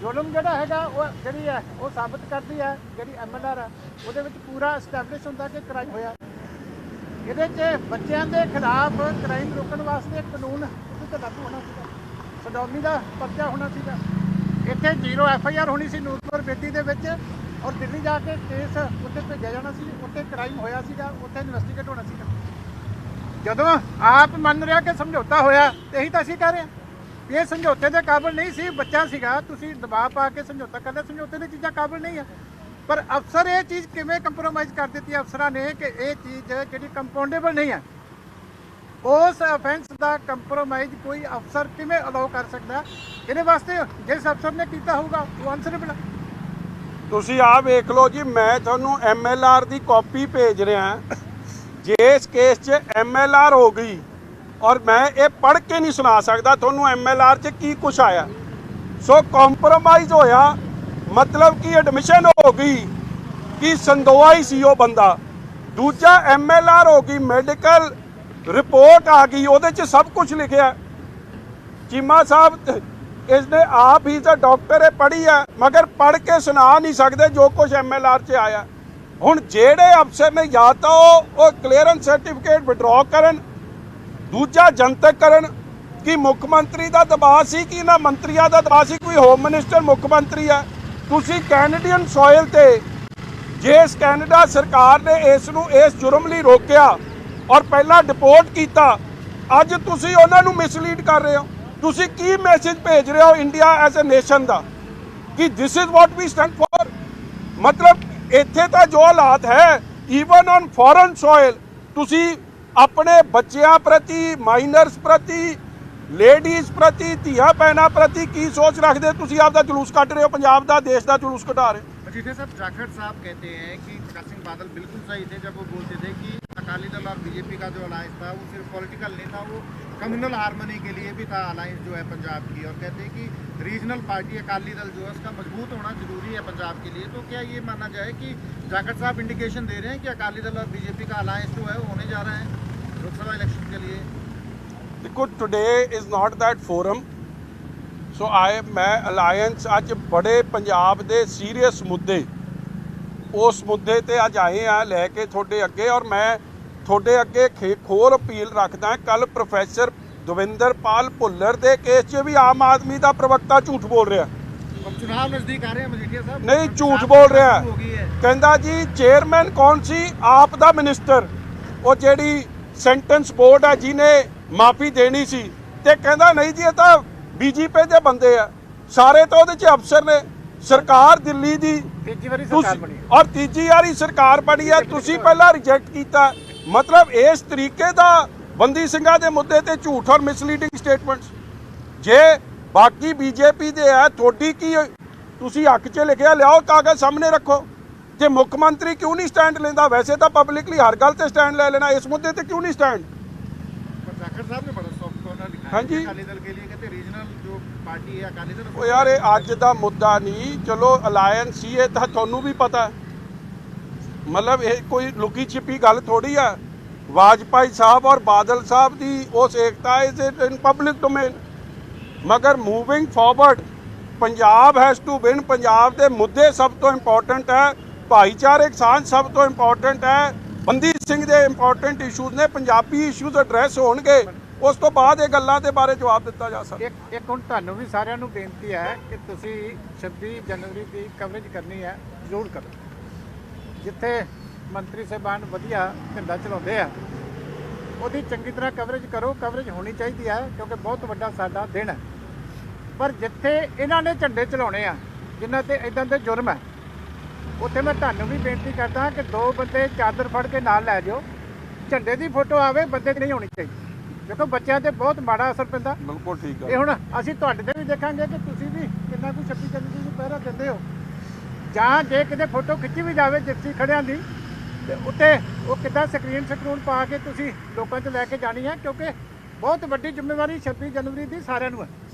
[SPEAKER 4] ਜ਼ੁਲਮ ਜਿਹੜਾ ਹੈਗਾ, ਉਹ ਜਿਹੜੀ ਹੈ, ਉਹ ਸਾਬਤ ਕਰਦੀ ਹੈ, ਜਿਹੜੀ ਐਮਐਲਆਰ ਹੈ, ਉਹਦੇ ਵਿੱਚ ਪੂਰਾ ਐਸਟੈਬਲਿਸ਼ ਹੁੰਦਾ ਕਿ ਕ੍ਰਾਈਮ ਹੋਇਆ। ਇਹਦੇ 'ਚ ਬੱਚਿਆਂ ਦੇ ਖਿਲਾਫ ਕ੍ਰਾਈਮ ਰੋਕਣ ਵਾਸਤੇ ਕਾਨੂੰਨ ਉਹਦੇ ਤੇ ਲਾਗੂ ਹੋਣਾ ਸੀਗਾ। ਸਡੌਮੀ ਦਾ ਪਰਚਾ ਹੋਣਾ ਸੀਗਾ। ਇੱਥੇ ਜ਼ੀਰੋ ਐਫ ਆਈ ਆਰ ਹੋਣੀ ਸੀ ਨੂਰਪੁਰ ਬੇਦੀ ਦੇ ਵਿੱਚ ਔਰ ਦਿੱਲੀ ਜਾ ਕੇ ਕੇਸ ਉੱਥੇ ਭੇਜਿਆ ਜਾਣਾ ਸੀ, ਉੱਥੇ ਕ੍ਰਾਈਮ ਹੋਇਆ ਸੀਗਾ, ਉੱਥੇ ਇਨਵੈਸਟੀਗੇਟ ਹੋਣਾ ਸੀਗਾ। ਜਦੋਂ ਆਪ ਮੰਨ ਰਿਹਾ ਕਿ ਸਮਝੌਤਾ ਹੋਇਆ, ਤੇ ਇਹੀ ਤਾਂ ਅਸੀਂ ਕਹਿ ਰਹੇ ਹਾਂ। ਇਹ ਸਮਝੌਤੇ ਦੇ ਕਾਬਲ ਨਹੀਂ ਸੀ, ਬੱਚਾ ਸੀਗਾ, ਤੁਸੀਂ ਦਬਾਅ ਪਾ ਕੇ ਸਮਝੌਤਾ ਕਰ ਲਿਆ ਸਮਝੌਤੇ ਦੀ ਚੀਜ਼ਾਂ ਕਾਬਿਲ ਨਹੀਂ ਆ। ਪਰ ਅਫਸਰ ਇਹ ਚੀਜ਼ ਕਿਵੇਂ ਕੰਪਰੋਮਾਈਜ਼ ਕਰ ਦਿੱਤੀ ਅਫਸਰਾਂ ਨੇ ਕਿ ਇਹ ਚੀਜ਼ ਜਿਹੜੀ ਕੰਪਾਊਂਡੇਬਲ ਨਹੀਂ ਹੈ ਉਸ ਅਫੈਂਸ ਦਾ ਕੰਪਰੋਮਾਈਜ਼ ਕੋਈ ਅਫਸਰ ਕਿਵੇਂ ਅਲਾਉ ਕਰ ਸਕਦਾ? ਇਹਦੇ ਵਾਸਤੇ ਜਿਸ ਅਫਸਰ ਨੇ ਕੀਤਾ ਹੋਊਗਾ, ਉਹ ਆਨਸਰੇਬਲ
[SPEAKER 1] ਤੁਸੀਂ ਆਪ ਵੇਖ ਲਓ ਜੀ, ਮੈਂ ਤੁਹਾਨੂੰ ਐਮਐਲਆਰ ਦੀ ਕਾਪੀ ਭੇਜ ਰਿਹਾ। ਜੇ ਇਸ ਕੇਸ 'ਚ ਐਮਐਲਆਰ ਹੋ ਗਈ ਔਰ ਮੈਂ ਇਹ ਪੜ੍ਹ ਕੇ ਨਹੀਂ ਸੁਣਾ ਸਕਦਾ ਤੁਹਾਨੂੰ ਐਮਐਲਆਰ 'ਚ ਕੀ ਕੁਝ ਆਇਆ। ਸੋ ਕੰਪਰੋਮਾਈਜ਼ ਹੋਇਆ, ਮਤਲਬ ਕਿ ਐਡਮਿਸ਼ਨ ਹੋ ਗਈ ਕਿ ਸੰਦੋਆ ਹੀ ਸੀ ਉਹ ਬੰਦਾ। ਦੂਜਾ ਐਮਐਲਆਰ ਹੋ ਗਈ ਮੈਡੀਕਲ ਰਿਪੋਰਟ ਆ ਗਈ, ਉਹਦੇ 'ਚ ਸਭ ਕੁਝ ਲਿਖਿਆ। ਚੀਮਾ ਸਾਹਿਬ, ਇਸਨੇ ਆਪ ਹੀ ਤਾਂ ਡਾਕਟਰ ਹੈ ਪੜ੍ਹੀ ਹੈ ਮਗਰ ਪੜ੍ਹ ਕੇ ਸੁਣਾ ਨਹੀਂ ਸਕਦੇ ਜੋ ਕੁਝ ਐਮਐਲਆਰ 'ਚ ਆਇਆ। ਹੁਣ ਜਿਹੜੇ ਅਫਸਰ ਨੇ ਜਾਂ ਤਾਂ ਉਹ ਉਹ ਕਲੀਅਰੈਂਸ ਸਰਟੀਫਿਕੇਟ ਵਿਡਰਾਅ ਕਰਨ ਦੂਜਾ ਜਨਤਕ ਕਰਨ ਕਿ ਮੁੱਖ ਮੰਤਰੀ ਦਾ ਦਬਾਅ ਸੀ ਕਿ ਇਹਨਾਂ ਮੰਤਰੀਆਂ ਦਾ ਦਬਾਅ ਸੀ? ਕੋਈ ਹੋਮ ਮਿਨਿਸਟਰ ਮੁੱਖ ਮੰਤਰੀ ਆ। ਤੁਸੀਂ ਕੈਨੇਡੀਅਨ ਸੋਇਲ ਤੇ ਜੇ ਕੈਨੇਡਾ ਸਰਕਾਰ ਨੇ ਇਸ ਨੂੰ ਇਸ ਜੁਰਮ ਲਈ ਰੋਕਿਆ ਔਰ ਪਹਿਲਾਂ ਡਿਪੋਰਟ ਕੀਤਾ, ਅੱਜ ਤੁਸੀਂ ਉਹਨਾਂ ਨੂੰ ਮਿਸਲੀਡ ਕਰ ਰਹੇ ਹੋ। ਤੁਸੀਂ ਕੀ ਮੈਸੇਜ ਭੇਜ ਰਹੇ ਹੋ ਇੰਡੀਆ ਐਜ਼ ਅ ਨੇਸ਼ਨ ਦਾ? ਕਿ this is what we stand for ਮਤਲਬ ਇੱਥੇ ਤਾਂ ਜੋ ਹਾਲਾਤ ਹੈ ਈਵਨ ਔਨ ਫੋਰਨ ਸੋਇਲ ਤੁਸੀਂ ਆਪਣੇ ਬੱਚਿਆਂ ਪ੍ਰਤੀ ਮਾਈਨਰਸ ਪ੍ਰਤੀ ਲੇਡੀਜ਼ ਪ੍ਰਤੀ ਧੀਆਂ ਭੈਣਾਂ ਪ੍ਰਤੀ ਕੀ ਸੋਚ ਰੱਖਦੇ ਤੁਸੀਂ ਆਪਦਾ ਜਲੂਸ ਕੱਢ ਰਹੇ ਹੋ ਪੰਜਾਬ ਦਾ ਦੇਸ਼ ਦਾ ਜਲੂਸ ਕਢਾ ਰਹੇ ਹੋ
[SPEAKER 3] मजीठे साहब जाखड़ साहब कहते हैं कि प्रकाश सिंह बादल बिल्कुल सही थे जब वो बोलते थे कि अकाली दल और बीजेपी का जो अलायंस था वो सिर्फ पॉलिटिकल नहीं था वो कम्युनल हारमोनी के लिए भी था अलायंस जो है पंजाब की और कहते हैं कि रीजनल पार्टी अकाली दल जो है उसका मजबूत होना जरूरी है पंजाब के लिए तो क्या ये माना जाए कि जाखड़ साहब इंडिकेशन दे रहे हैं कि अकाली दल और बीजेपी का अलायंस जो है वो होने जा रहा है लोकसभा इलेक्शन के लिए
[SPEAKER 1] ਦੇਖੋ today is not that forum so I ਮੈਂ ਅਲਾਈਅੰਸ ਅੱਜ ਬੜੇ ਪੰਜਾਬ ਦੇ ਸੀਰੀਅਸ ਮੁੱਦੇ ਉਸ ਮੁੱਦੇ ਤੇ ਅੱਜ ਆਏ ਆ ਲੈ ਕੇ ਤੁਹਾਡੇ ਅੱਗੇ ਔਰ ਮੈਂ ਤੁਹਾਡੇ ਅੱਗੇ ਖੇ- ਖੋਰ ਅਪੀਲ ਰੱਖਦਾ ਕੱਲ ਪ੍ਰੋਫੈਸਰ ਦਵਿੰਦਰ ਪਾਲ ਭੁੱਲਰ ਦੇ ਕੇਸ 'ਚ ਵੀ ਆਮ ਆਦਮੀ ਦਾ ਪ੍ਰਵਕਤਾ ਝੂਠ ਬੋਲ ਰਿਹਾ
[SPEAKER 3] अब चुनाव नजदीक आ रहे हैं मजीठिया साहब
[SPEAKER 1] ਨਹੀਂ ਝੂਠ
[SPEAKER 3] पंजाब
[SPEAKER 1] ਬੋਲ
[SPEAKER 3] की
[SPEAKER 1] ਰਿਹਾ
[SPEAKER 3] हो गई है
[SPEAKER 1] ਕਹਿੰਦਾ ਜੀ ਚੇਅਰਮੈਨ ਕੌਣ ਸੀ ਆਪ ਦਾ ਮਿਨਿਸਟਰ ਉਹ ਜਿਹੜੀ ਸੈਂਟੈਂਸ ਬੋਰਡ ਹੈ ਜਿਹਨੇ ਮਾਫੀ ਦੇਣੀ ਸੀ ਤੇ ਕਹਿੰਦਾ ਨਹੀਂ ਜੀ ਇਹ ਤਾਂ ਬੀਜੇਪੀ ਦੇ ਬੰਦੇ ਆ। ਸਾਰੇ ਤਾਂ ਉਹਦੇ ਚ ਅਫਸਰ ਨੇ। ਸਰਕਾਰ ਦਿੱਲੀ ਦੀ
[SPEAKER 4] ਤੀਜੀ ਵਾਰੀ ਸਰਕਾਰ ਬਣੀ
[SPEAKER 1] ਔਰ ਤੀਜੀ ਵਾਰੀ ਸਰਕਾਰ ਬਣੀ ਹੈ ਤੁਸੀਂ ਪਹਿਲਾਂ ਰਿਜੈਕਟ ਕੀਤਾ। ਮਤਲਬ ਇਸ ਤਰੀਕੇ ਦਾ ਬੰਦੀ ਸਿੰਘਾਂ ਦੇ ਮੁੱਦੇ ਤੇ ਝੂਠ ਔਰ ਮਿਸਲੀਡਿੰਗ ਸਟੇਟਮੈਂਟਸ ਜੇ ਬਾਕੀ ਬੀਜੇਪੀ ਦੇ ਹੈ ਤੁਹਾਡੀ ਕੀ ਤੁਸੀਂ ਹੱਕ 'ਚ ਲਿਖਿਆ ਲਿਆਓ ਕਾਗਜ਼ ਸਾਹਮਣੇ ਰੱਖੋ। ਜੇ ਮੁੱਖ ਮੰਤਰੀ ਕਿਉਂ ਨਹੀਂ ਸਟੈਂਡ ਲੈਂਦਾ ਵੈਸੇ ਤਾਂ ਪਬਲਿਕਲੀ ਹਰ ਗੱਲ ਤੇ ਸਟੈਂਡ ਲੈ ਲੈਣਾ ਇਸ ਮੁੱਦੇ ਤੇ ਕਿਉਂ ਨਹੀਂ ਸਟੈਂਡ? ਅੱਜ ਦਾ ਮੁੱਦਾ ਨਹੀਂ। ਚਲੋ ਅਲਾਈਅੰਸ ਹੀ ਇਹ ਤਾਂ ਤੁਹਾਨੂੰ ਵੀ ਪਤਾ। ਮਤਲਬ ਇਹ ਕੋਈ ਲੁਕੀ ਛਿਪੀ ਗੱਲ ਥੋੜੀ ਆ। ਵਾਜਪਾਈ ਸਾਹਿਬ ਔਰ ਬਾਦਲ ਸਾਹਿਬ ਦੀ ਉਸ ਏਕਤਾ ਇਜ਼ ਇਨ ਪਬਲਿਕ ਡੋਮੇਨ ਮਗਰ moving forward Punjab has to win Punjab ਦੇ ਮੁੱਦੇ ਸਭ ਤੋਂ ਇੰਪੋਰਟੈਂਟ ਹੈ। ਭਾਈਚਾਰਕ ਸਾਂਝ ਸਭ ਤੋਂ ਇੰਪੋਰਟੈਂਟ ਹੈ। ਬੰਦੀ ਸਿੰਘ ਦੇ ਇੰਪੋਰਟੈਂਟ ਇਸ਼ੂਜ਼ ਨੇ, ਪੰਜਾਬੀ ਇਸ਼ੂਜ਼ ਐਡਰੈਸ ਹੋਣਗੇ। ਉਸ ਤੋਂ ਬਾਅਦ ਇਹ ਗੱਲਾਂ ਦੇ ਬਾਰੇ ਜਵਾਬ ਦਿੱਤਾ ਜਾ ਸਕਦਾ।
[SPEAKER 4] ਇੱਕ ਇੱਕ ਹੁਣ ਤੁਹਾਨੂੰ ਵੀ ਸਾਰਿਆਂ ਨੂੰ ਬੇਨਤੀ ਹੈ ਕਿ ਤੁਸੀਂ 26 ਜਨਵਰੀ ਦੀ ਕਵਰੇਜ ਕਰਨੀ ਹੈ, ਜ਼ਰੂਰ ਕਰੋ। ਜਿੱਥੇ ਮੰਤਰੀ ਸਾਹਿਬਾਨ ਵਧੀਆ ਧੰਦਾ ਚਲਾਉਂਦੇ ਆ, ਉਹਦੀ ਚੰਗੀ ਤਰ੍ਹਾਂ ਕਵਰੇਜ ਕਰੋ। ਕਵਰੇਜ ਹੋਣੀ ਚਾਹੀਦੀ ਹੈ, ਕਿਉਂਕਿ ਬਹੁਤ ਵੱਡਾ ਸਾਡਾ ਦਿਨ ਹੈ। ਪਰ ਜਿੱਥੇ ਇਹਨਾਂ ਨੇ ਝੰਡੇ ਚਲਾਉਣੇ ਆ, ਜਿਨ੍ਹਾਂ ਤੇ ਇਦਾਂ ਦੇ ਜੁਰਮ ਹੈ ਉੱਥੇ ਮੈਂ ਤੁਹਾਨੂੰ ਵੀ ਬੇਨਤੀ ਕਰਦਾ ਕਿ ਦੋ ਬੰਦੇ ਚਾਦਰ ਫੜ ਕੇ ਨਾਲ ਲੈ ਜਾਓ। ਝੰਡੇ ਦੀ ਫੋਟੋ ਆਵੇ ਬੰਦੇ ਦੀ ਨਹੀਂ ਹੋਣੀ ਚਾਹੀਦੀ। ਦੇਖੋ ਬੱਚਿਆਂ ਤੇ ਬਹੁਤ ਮਾੜਾ ਅਸਰ ਪੈਂਦਾ।
[SPEAKER 1] ਬਿਲਕੁਲ ਠੀਕ
[SPEAKER 4] ਇਹ ਹੁਣ ਅਸੀਂ ਤੁਹਾਡੇ ਤੇ ਵੀ ਦੇਖਾਂਗੇ ਕਿ ਤੁਸੀਂ ਵੀ ਕਿੰਨਾ ਕੁ 26 ਜਨਵਰੀ ਨੂੰ ਪਹਿਰਾ ਦਿੰਦੇ ਹੋ। ਜਾਂ ਜੇ ਕਿਤੇ ਫੋਟੋ ਖਿੱਚੀ ਵੀ ਜਾਵੇ ਜਿਪਸੀ ਖੜਿਆਂ ਦੀ ਤੇ ਉੱਤੇ ਉਹ ਕਿੱਦਾਂ ਸਕਰੀਨ ਸਕਰੂਨ ਪਾ ਕੇ ਤੁਸੀਂ ਲੋਕਾਂ 'ਚ ਲੈ ਕੇ ਜਾਣੀ ਹੈ ਕਿਉਂਕਿ ਬਹੁਤ ਵੱਡੀ ਜ਼ਿੰਮੇਵਾਰੀ 26 ਜਨਵਰੀ ਦੀ ਸਾਰਿਆਂ ਨੂੰ ਹੈ।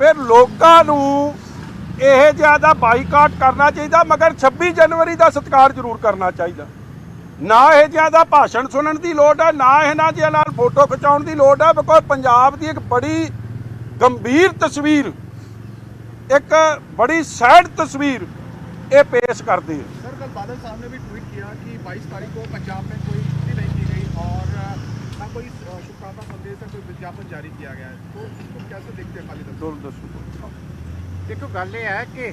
[SPEAKER 1] ਫਿਰ ਲੋਕਾਂ ਨੂੰ ਇਹ ਜ਼ਿਆਦਾ ਬਾਈਕਾਟ ਕਰਨਾ ਚਾਹੀਦਾ, ਮਗਰ 26 ਜਨਵਰੀ ਦਾ ਸਤਿਕਾਰ ਜ਼ਰੂਰ ਕਰਨਾ ਚਾਹੀਦਾ। ਨਾ ਇਹ ਜ਼ਿਆਦਾ ਭਾਸ਼ਣ ਸੁਣਨ ਦੀ ਲੋੜ ਹੈ ਨਾ ਇਹਨਾਂ ਦੇ ਨਾਲ ਫੋਟੋ ਖਿਚਾਉਣ ਦੀ ਲੋੜ ਹੈ ਬਿਕੋਜ਼ ਪੰਜਾਬ ਦੀ ਇੱਕ ਬੜੀ ਗੰਭੀਰ ਤਸਵੀਰ, ਇੱਕ ਬੜੀ ਸੈਡ ਤਸਵੀਰ ਇਹ ਪੇਸ਼ ਕਰਦੇ ਹੈ
[SPEAKER 5] ਸਰ ਕੱਲ ਬਾਦਲ ਸਾਹਿਬ ਨੇ ਵੀ ਟਵੀਟ ਕੀਤਾ ਕਿ 22 ਤਾਰੀਖ ਨੂੰ ਪੰਜਾਬ ਵਿੱਚ अ, शुभकामना संदेश या कोई विज्ञापन जारी किया गया है तो इसको कैसे देखते हैं अकाली दल
[SPEAKER 1] ਜ਼ਰੂਰ ਦੱਸੋ
[SPEAKER 4] ਦੇਖੋ ਗੱਲ ਇਹ ਹੈ ਕਿ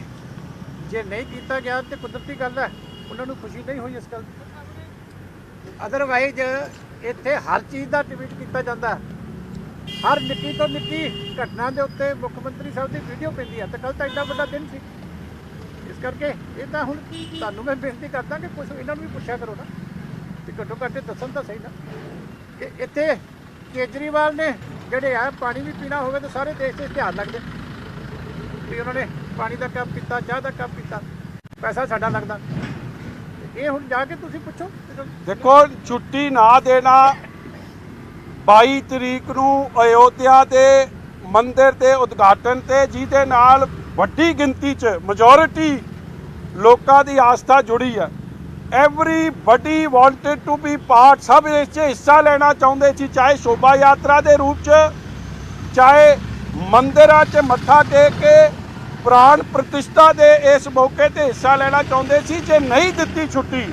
[SPEAKER 4] ਜੇ ਨਹੀਂ ਕੀਤਾ ਗਿਆ ਤੇ ਕੁਦਰਤੀ ਗੱਲ ਹੈ ਉਹਨਾਂ ਨੂੰ ਖੁਸ਼ੀ ਨਹੀਂ ਹੋਈ ਇਸ ਗੱਲ ਦੀ ਅਦਰਵਾਈਜ਼ ਇੱਥੇ ਹਰ ਚੀਜ਼ ਦਾ ਟਵੀਟ ਕੀਤਾ ਜਾਂਦਾ ਹੈ। ਹਰ ਨਿੱਕੀ ਤੋਂ ਨਿੱਕੀ ਘਟਨਾ ਦੇ ਉੱਤੇ ਮੁੱਖ ਮੰਤਰੀ ਸਾਹਿਬ ਦੀ ਵੀਡੀਓ ਪੈਂਦੀ ਹੈ ਤੇ ਕੱਲ ਤਾਂ ਇੰਨਾ ਵੱਡਾ ਦਿਨ ਸੀ ਇਸ ਕਰਕੇ ਇਹ ਤਾਂ ਹੁਣ ਤੁਹਾਨੂੰ ਮੈਂ ਬੇਨਤੀ ਕਰਦਾ ਕਿ ਕੁਝ ਇਹਨਾਂ ਨੂੰ ਵੀ ਪੁੱਛਿਆ ਕਰੋ ਨਾ ਤੇ ਘੱਟੋ ਘੱਟ ਇਹ ਦੱਸਣ ਤਾਂ ਸਹੀ ਨਾ ਕਿ ਇੱਥੇ ਕੇਜਰੀਵਾਲ ਨੇ ਜਿਹੜੇ ਆ ਪਾਣੀ ਵੀ ਪੀਣਾ ਹੋਵੇ ਤਾਂ ਸਾਰੇ ਦੇਸ਼ ਦੇ ਧਿਆਨ ਲੱਗਦੇ। ਵੀ ਉਹਨਾਂ ਨੇ ਪਾਣੀ ਦਾ ਕੱਪ ਪੀਤਾ ਚਾਹ ਦਾ ਕੱਪ ਪੀਤਾ ਪੈਸਾ ਸਾਡਾ ਲੱਗਦਾ। ਇਹ ਹੁਣ ਜਾ ਕੇ ਤੁਸੀਂ ਪੁੱਛੋ।
[SPEAKER 1] ਦੇਖੋ, ਛੁੱਟੀ ਨਾ ਦੇਣਾ 22 ਤਰੀਕ ਨੂੰ ਅਯੋਧਿਆ ਦੇ ਮੰਦਿਰ ਦੇ ਉਦਘਾਟਨ ਤੇ, ਜਿਹਦੇ ਨਾਲ ਵੱਡੀ ਗਿਣਤੀ 'ਚ ਮੈਜੋਰਿਟੀ ਲੋਕਾਂ ਦੀ ਆਸਥਾ ਜੁੜੀ ਹੈ everybody wanted to be part ਸਭ ਇਸ 'ਚ ਹਿੱਸਾ ਲੈਣਾ ਚਾਹੁੰਦੇ ਸੀ, ਚਾਹੇ ਸ਼ੋਭਾ ਯਾਤਰਾ ਦੇ ਰੂਪ 'ਚ, ਚਾਹੇ ਮੰਦਿਰਾਂ 'ਚ ਮੱਥਾ ਟੇਕ ਕੇ ਪ੍ਰਾਣ ਪ੍ਰਤਿਸ਼ਠਾ ਦੇ ਇਸ ਮੌਕੇ ਤੇ ਹਿੱਸਾ ਲੈਣਾ ਚਾਹੁੰਦੇ ਸੀ, ਜੇ ਨਹੀਂ ਦਿੱਤੀ ਛੁੱਟੀ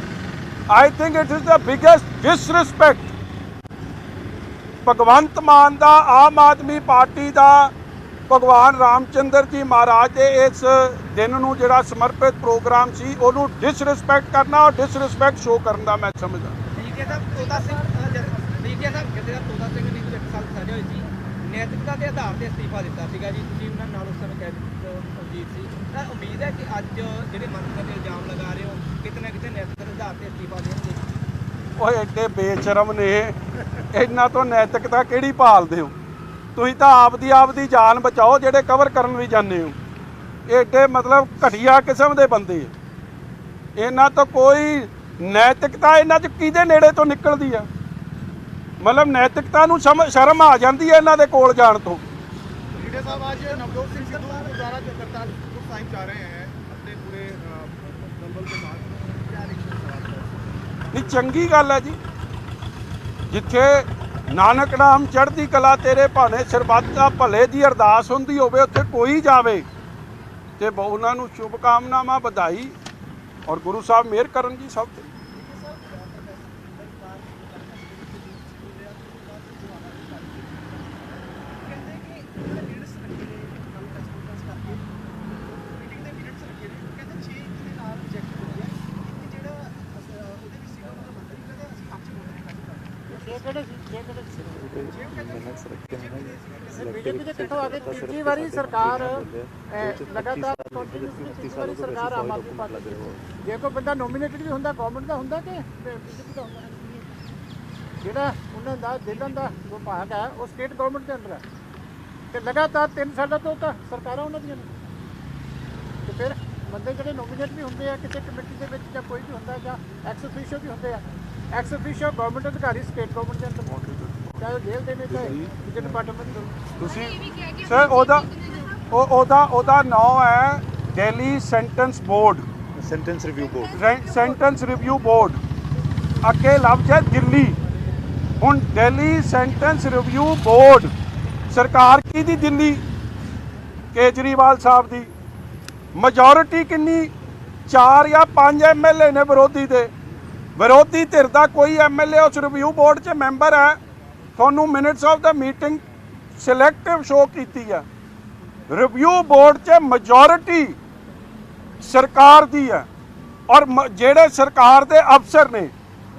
[SPEAKER 1] I think it is the biggest disrespect Bhagwant Mann the, Aam Aadmi party ਦਾ ਭਗਵਾਨ ਰਾਮਚੰਦਰ ਜੀ ਮਹਾਰਾਜ ਦੇ ਇਸ ਦਿਨ ਨੂੰ ਜਿਹੜਾ ਸਮਰਪਿਤ ਪ੍ਰੋਗਰਾਮ ਸੀ ਉਹਨੂੰ ਡਿਸਰਿਸਪੈਕਟ ਕਰਨਾ ਔਰ ਡਿਸਰਿਸਪੈਕਟ ਸ਼ੋ ਕਰਨ ਦਾ ਮੈਂ ਸਮਝਦਾ।
[SPEAKER 2] ਮੀਡੀਆ ਸਾਹਿਬ ਤੋਤਾ ਸਿੰਘ ਮੀਡੀਆ ਸਾਹਿਬ ਕਹਿੰਦੇ ਤੋਤਾ ਸਿੰਘ ਨੇ ਵੀ ਇੱਕ ਸਾਲ ਸਜ਼ਾ ਹੋਈ ਸੀ। ਨੈਤਿਕਤਾ ਦੇ ਆਧਾਰ ਤੇ ਅਸਤੀਫਾ ਦਿੱਤਾ ਸੀਗਾ ਜੀ। ਤੁਸੀਂ ਉਹਨਾਂ ਨਾਲ ਉਸ ਸਮੇਂ ਕੈਦ ਸੀ। ਤਾਂ ਉਮੀਦ ਹੈ ਕਿ ਅੱਜ ਜਿਹੜੇ ਮੰਤਰੀ ਤੇ ਇਲਜ਼ਾਮ ਲਗਾ ਰਹੇ ਹੋ ਕਿਤੇ ਨਾ ਕਿਤੇ ਨੈਤਿਕਤਾ ਦੇ ਆਧਾਰ ਤੇ ਅਸਤੀਫਾ ਦੇਣਗੇ।
[SPEAKER 1] ਓਏ ਐਡੇ ਬੇਸ਼ਰਮ ਨੇ। ਇਹਨਾਂ ਤੋਂ ਨੈਤਿਕਤਾ ਕਿਹੜੀ ਭਾਲਦੇ ਹੋ? ਤੁਸੀਂ ਤਾਂ ਆਪ ਦੀ ਆਪ ਦੀ ਜਾਨ ਬਚਾਓ ਜਿਹੜੇ ਕਵਰ ਕਰਨ ਵੀ ਜਾਂਦੇ ਹੋ। ਏਡੇ ਮਤਲਬ ਘਟੀਆ ਕਿਸਮ ਦੇ ਬੰਦੇ ਇਹਨਾਂ ਤੋਂ ਕੋਈ ਨੈਤਿਕਤਾ ਇਹਨਾਂ ਚ ਕਿਹਦੇ ਨੇੜੇ ਤੋਂ ਨਿਕਲਦੀ ਆ? ਮਤਲਬ ਨੈਤਿਕਤਾ ਨੂੰ ਸ਼ਰਮ ਆ ਜਾਂਦੀ ਹੈ ਇਹਨਾਂ ਦੇ ਕੋਲ ਜਾਣ ਤੋਂ।
[SPEAKER 5] ਲੀਡੇ ਸਾਹਿਬ ਅੱਜ ਨਵਜੋਤ ਸਿੰਘ ਸਿੱਧੂ ਗੁਰਦਾਰਾ ਕਰਤਾਰ ਸਾਹਿਬ ਜਾ ਰਹੇ ਹੈ ਆਪਣੇ ਪੂਰੇ ਨੰਬਰ ਦੇ ਨਾਲ
[SPEAKER 1] ਨਹੀਂ ਚੰਗੀ ਗੱਲ ਹੈ ਜੀ। ਜਿੱਥੇ ਨਾਨਕ ਨਾਮ ਚੜ੍ਹਦੀ ਕਲਾ ਤੇਰੇ ਭਾਣੇ, ਸਰਬੱਤ ਭਲੇ ਦੀ ਅਰਦਾਸ ਹੁੰਦੀ ਹੋਵੇ, ਉੱਥੇ ਕੋਈ ਜਾਵੇ। ਤੇ ਬ- ਉਹਨਾਂ ਨੂੰ ਸ਼ੁਭ ਕਾਮਨਾਵਾਂ ਵਧਾਈ। ਔਰ ਗੁਰੂ ਸਾਹਿਬ ਮਿਹਰ ਕਰਨ ਜੀ ਸਭ ਤੇ।
[SPEAKER 4] ਕਿਹੜੇ ਬੀਜੇਪੀ ਦੇ ਕਿੱਥੋਂ ਆ ਕੇ ਤੀਜੀ ਵਾਰੀ ਸਰਕਾਰ ਲਗਾਤਾਰ ਕੰਟੀਨਿਊਸਲੀ ਤੀਜੀ ਸਰਕਾਰ ਆਮ ਆਦਮੀ ਪਾਰਟੀ ਦੀ ਜੇ ਕੋਈ ਬੰਦਾ ਨੋਮੀਨੇਟਡ ਵੀ ਹੁੰਦਾ ਗਵਰਨਮੈਂਟ ਦਾ ਹੁੰਦਾ ਕਿ ਬੀਜੇਪੀ ਦਾ ਹੁੰਦਾ ਜਿਹੜਾ ਉਹਨਾਂ ਦਾ ਦਿੱਲਾਂ ਦਾ ਵਿਭਾਗ ਹੈ ਉਹ ਸਟੇਟ ਗਵਰਨਮੈਂਟ ਦੇ ਅੰਦਰ ਹੈ ਤੇ ਲਗਾਤਾਰ 3 ਸਾਲਾਂ ਤੋਂ ਤਾਂ ਸਰਕਾਰਾਂ ਉਹਨਾਂ ਦੀਆਂ ਨੇ ਤੇ ਫਿਰ ਬੰਦੇ ਜਿਹੜੇ ਨੋਮੀਨੇਟ ਵੀ ਹੁੰਦੇ ਆ ਕਿਸੇ ਕਮੇਟੀ ਦੇ ਵਿੱਚ ਜਾਂ ਕੋਈ ਵੀ ਹੁੰਦਾ ਜਾਂ ਐਕਸ ਅਫੀਸ਼ੀਅਲ ਵੀ ਹੁੰਦੇ ਆ ਐਕਸ ਅਫੀਸ਼ੀਅਲ ਗਵਰਨਮੈਂਟ ਅਧਿਕਾਰੀ ਸਟੇਟ ਗਵਰਨਮੈਂਟ ਦੇ ਅੰਦਰ ਚਾਹੇ ਉਹ ਜੇਲ੍ਹ ਦੇ ਨੇ ਚਾਹੇ ਕਿਸੇ ਡਿਪਾਰਟਮੈਂਟ ਦੇ
[SPEAKER 1] ਤੁਸੀਂ ਸਰ ਉਹਦਾ ਉਹ ਉਹਦਾ ਉਹਦਾ ਨਾਮ ਹੈ Delhi sentence board.
[SPEAKER 6] Sentence review board
[SPEAKER 1] sentence review board. ਅੱਗੇ ਲਫ਼ਜ਼ ਹੈ ਦਿੱਲੀ। ਹੁਣ ਦਿੱਲੀ ਸੈਂਟੈਂਸ ਰਿਵਿਊ ਬੋਰਡ ਸਰਕਾਰ ਕੀ ਦੀ ਦਿੱਲੀ? ਕੇਜਰੀਵਾਲ ਸਾਹਿਬ ਦੀ। ਮੈਜੋਰਿਟੀ ਕਿੰਨੀ? 4 ਜਾਂ 5 ਐਮਐਲਏ ਨੇ ਵਿਰੋਧੀ ਦੇ। ਵਿਰੋਧੀ ਧਿਰ ਦਾ ਕੋਈ ਐਮਐਲਏ ਉਸ ਰਿਵਿਊ ਬੋਰਡ 'ਚ ਮੈਂਬਰ ਹੈ। ਤੁਹਾਨੂੰ minutes of the meeting selective show ਕੀਤੀ ਹੈ। ਰਿਵਿਊ ਬੋਰਡ 'ਚ ਮੈਜੋਰਿਟੀ ਸਰਕਾਰ ਦੀ ਹੈ ਔਰ ਜਿਹੜੇ ਸਰਕਾਰ ਦੇ ਅਫਸਰ ਨੇ,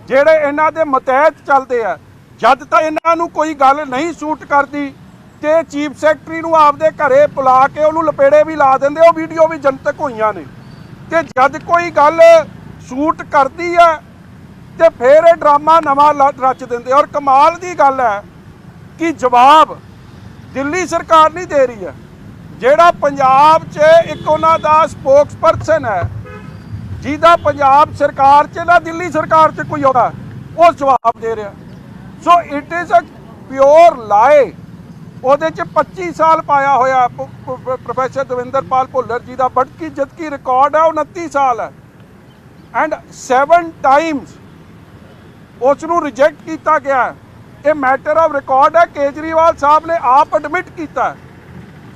[SPEAKER 1] ਜਿਹੜੇ ਇਹਨਾਂ ਦੇ ਮਤਹਿਤ ਚੱਲਦੇ ਆ, ਜਦ ਤੱਕ ਇਹਨਾਂ ਨੂੰ ਕੋਈ ਗੱਲ ਨਹੀਂ ਸੂਟ ਕਰਦੀ ਤੇ ਚੀਫ ਸੈਕਟਰੀ ਨੂੰ ਆਪਦੇ ਘਰੇ ਬੁਲਾ ਕੇ ਉਹਨੂੰ ਲਪੇੜੇ ਵੀ ਲਾ ਦਿੰਦੇ, ਉਹ ਵੀਡੀਓ ਵੀ ਜਨਤਕ ਹੋਈਆਂ ਨੇ। ਤੇ ਜਦ ਕੋਈ ਗੱਲ ਸੂਟ ਕਰਦੀ ਹੈ ਤੇ ਫਿਰ ਇਹ ਡਰਾਮਾ ਨਵਾਂ ਲ- ਰਚ ਦਿੰਦੇ ਔਰ ਕਮਾਲ ਦੀ ਗੱਲ ਹੈ ਕਿ ਜਵਾਬ ਦਿੱਲੀ ਸਰਕਾਰ ਨਹੀਂ ਦੇ ਰਹੀ ਹੈ। ਜਿਹੜਾ ਪੰਜਾਬ 'ਚ ਇੱਕ ਉਹਨਾਂ ਦਾ ਸਪੋਕਸਪਰਸਨ ਹੈ, ਜਿਹਦਾ ਪੰਜਾਬ ਸਰਕਾਰ 'ਚ ਨਾ ਦਿੱਲੀ ਸਰਕਾਰ 'ਚ ਕੋਈ ਆਉਂਦਾ, ਉਹ ਜਵਾਬ ਦੇ ਰਿਹਾ। So it is a pure lie ਉਹਦੇ 'ਚ 25 ਸਾਲ ਪਾਇਆ ਹੋਇਆ ਪ- ਪ- ਪ੍ਰੋਫੈਸਰ ਦਵਿੰਦਰਪਾਲ ਭੁੱਲਰ ਜੀ ਦਾ ਬਟਕੀ ਜਦਕੀ ਰਿਕਾਰਡ ਹੈ, ਉਹ 29 ਸਾਲ ਹੈ। ਐਂਡ 7 ਟਾਈਮਸ ਉਸ ਨੂੰ ਰਿਜੈਕਟ ਕੀਤਾ ਗਿਆ ਇਹ ਮੈਟਰ ਆਫ ਰਿਕਾਰਡ ਹੈ। ਕੇਜਰੀਵਾਲ ਸਾਹਿਬ ਨੇ ਆਪ ਐਡਮਿਟ ਕੀਤਾ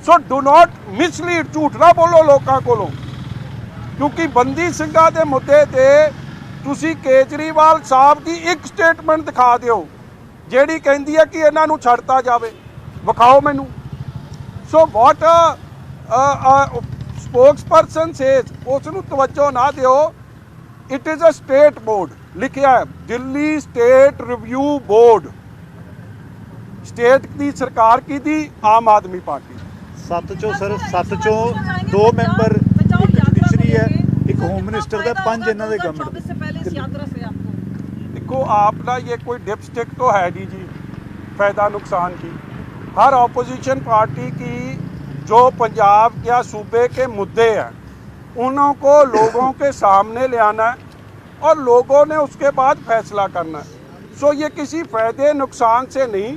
[SPEAKER 1] ਸੋ ਡੂ ਨਾਟ ਮਿਸਲੀਡ ਝੂਠ ਨਾ ਬੋਲੋ ਲੋਕਾਂ ਕੋਲੋਂ। ਕਿਉਂਕਿ ਬੰਦੀ ਸਿੰਘਾਂ ਦੇ ਮੁੱਦੇ ਤੇ ਤੁਸੀਂ ਕੇਜਰੀਵਾਲ ਸਾਹਿਬ ਦੀ ਇੱਕ ਸਟੇਟਮੈਂਟ ਦਿਖਾ ਦਿਓ, ਜਿਹੜੀ ਕਹਿੰਦੀ ਹੈ ਕਿ ਇਹਨਾਂ ਨੂੰ ਛੱਡਤਾ ਜਾਵੇ। ਵਿਖਾਓ ਮੈਨੂੰ। ਸੋ ਵਾਟ ਸਪੋਕਸਪਰਸਨ ਸੇਜ਼ ਉਸ ਨੂੰ ਤਵੱਜੋ ਨਾ ਦਿਓ। it is a state board ਲਿਖਿਆ ਹੈ Delhi state review board state ਦੀ ਸਰਕਾਰ ਕੀ ਦੀ ਆਮ ਆਦਮੀ ਪਾਰਟੀ
[SPEAKER 6] ਸੱਤ ਚੋਂ ਸਰ ਸੱਤ ਚੋਂ ਦੋ ਮੈਂਬਰ ਇੱਕ ਜੁਡੀਸ਼ਰੀ ਹੈ ਇੱਕ ਹੋਮ ਮਿਨਿਸਟਰ ਦਾ ਪੰਜ ਇਹਨਾਂ ਦੇ ਗਵਰਨਮੈਂਟ
[SPEAKER 7] से पहले इस यात्रा से आपको
[SPEAKER 1] देखो आपका ये कोई डिपस्टिक तो है नहीं जी फायदा नुकसान की हर ऑपोजिशन पार्टी की जो पंजाब या सूबे के मुद्दे हैं उन्हों को लोगों के सामने ले आना है और लोगों ने उसके बाद फैसला करना है। सो ये किसी फ़ायदे नुकसान से नहीं,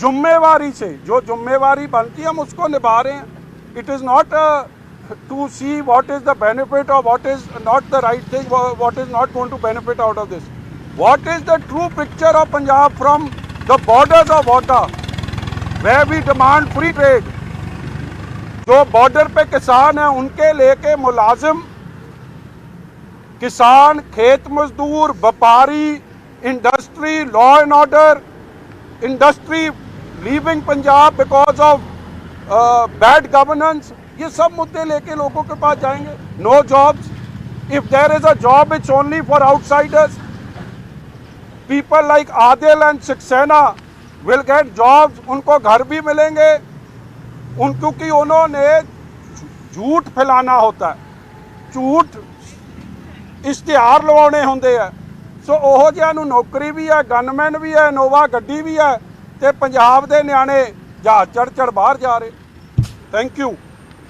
[SPEAKER 1] जुम्मेवारी से। जो जुम्मेवारी बनती है, हम उसको निभा रहे हैं। It is not to see what is the benefit और what is not the right thing what is not going to benefit out of this what is the true picture of Punjab from the borders of वाटा way we demand free trade जो border पे किसान हैं, उनके लेके मुलाजिम, किसान, खेत मजदूर, व्यापारी industry law and order industry leaving Punjab because of bad governance ये सब मुद्दे लेके लोगों के पास जाएँगे। No jobs if there is a job it's only for outsiders people like Adil and Saxena will get jobs उनको घर भी मिलेंगे। उन क्योंकि उन्होंने झूठ फैलाना होता है झूठ ਇਸ਼ਤਿਹਾਰ ਲਵਾਉਣੇ ਹੁੰਦੇ ਆ ਸੋ ਉਹੋ ਜਿਹਾ ਨੂੰ ਨੌਕਰੀ ਵੀ ਹੈ ਗਨਮੈਨ ਵੀ ਹੈ ਨੋਵਾ ਗੱਡੀ ਵੀ ਹੈ ਤੇ ਪੰਜਾਬ ਦੇ ਨਿਆਣੇ ਜਹਾਜ਼ ਚੜ ਚੜ ਬਾਹਰ ਜਾ ਰਹੇ ਥੈਂਕ ਯੂ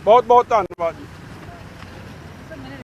[SPEAKER 1] ਬਹੁਤ ਬਹੁਤ ਧੰਨਵਾਦ ਜੀ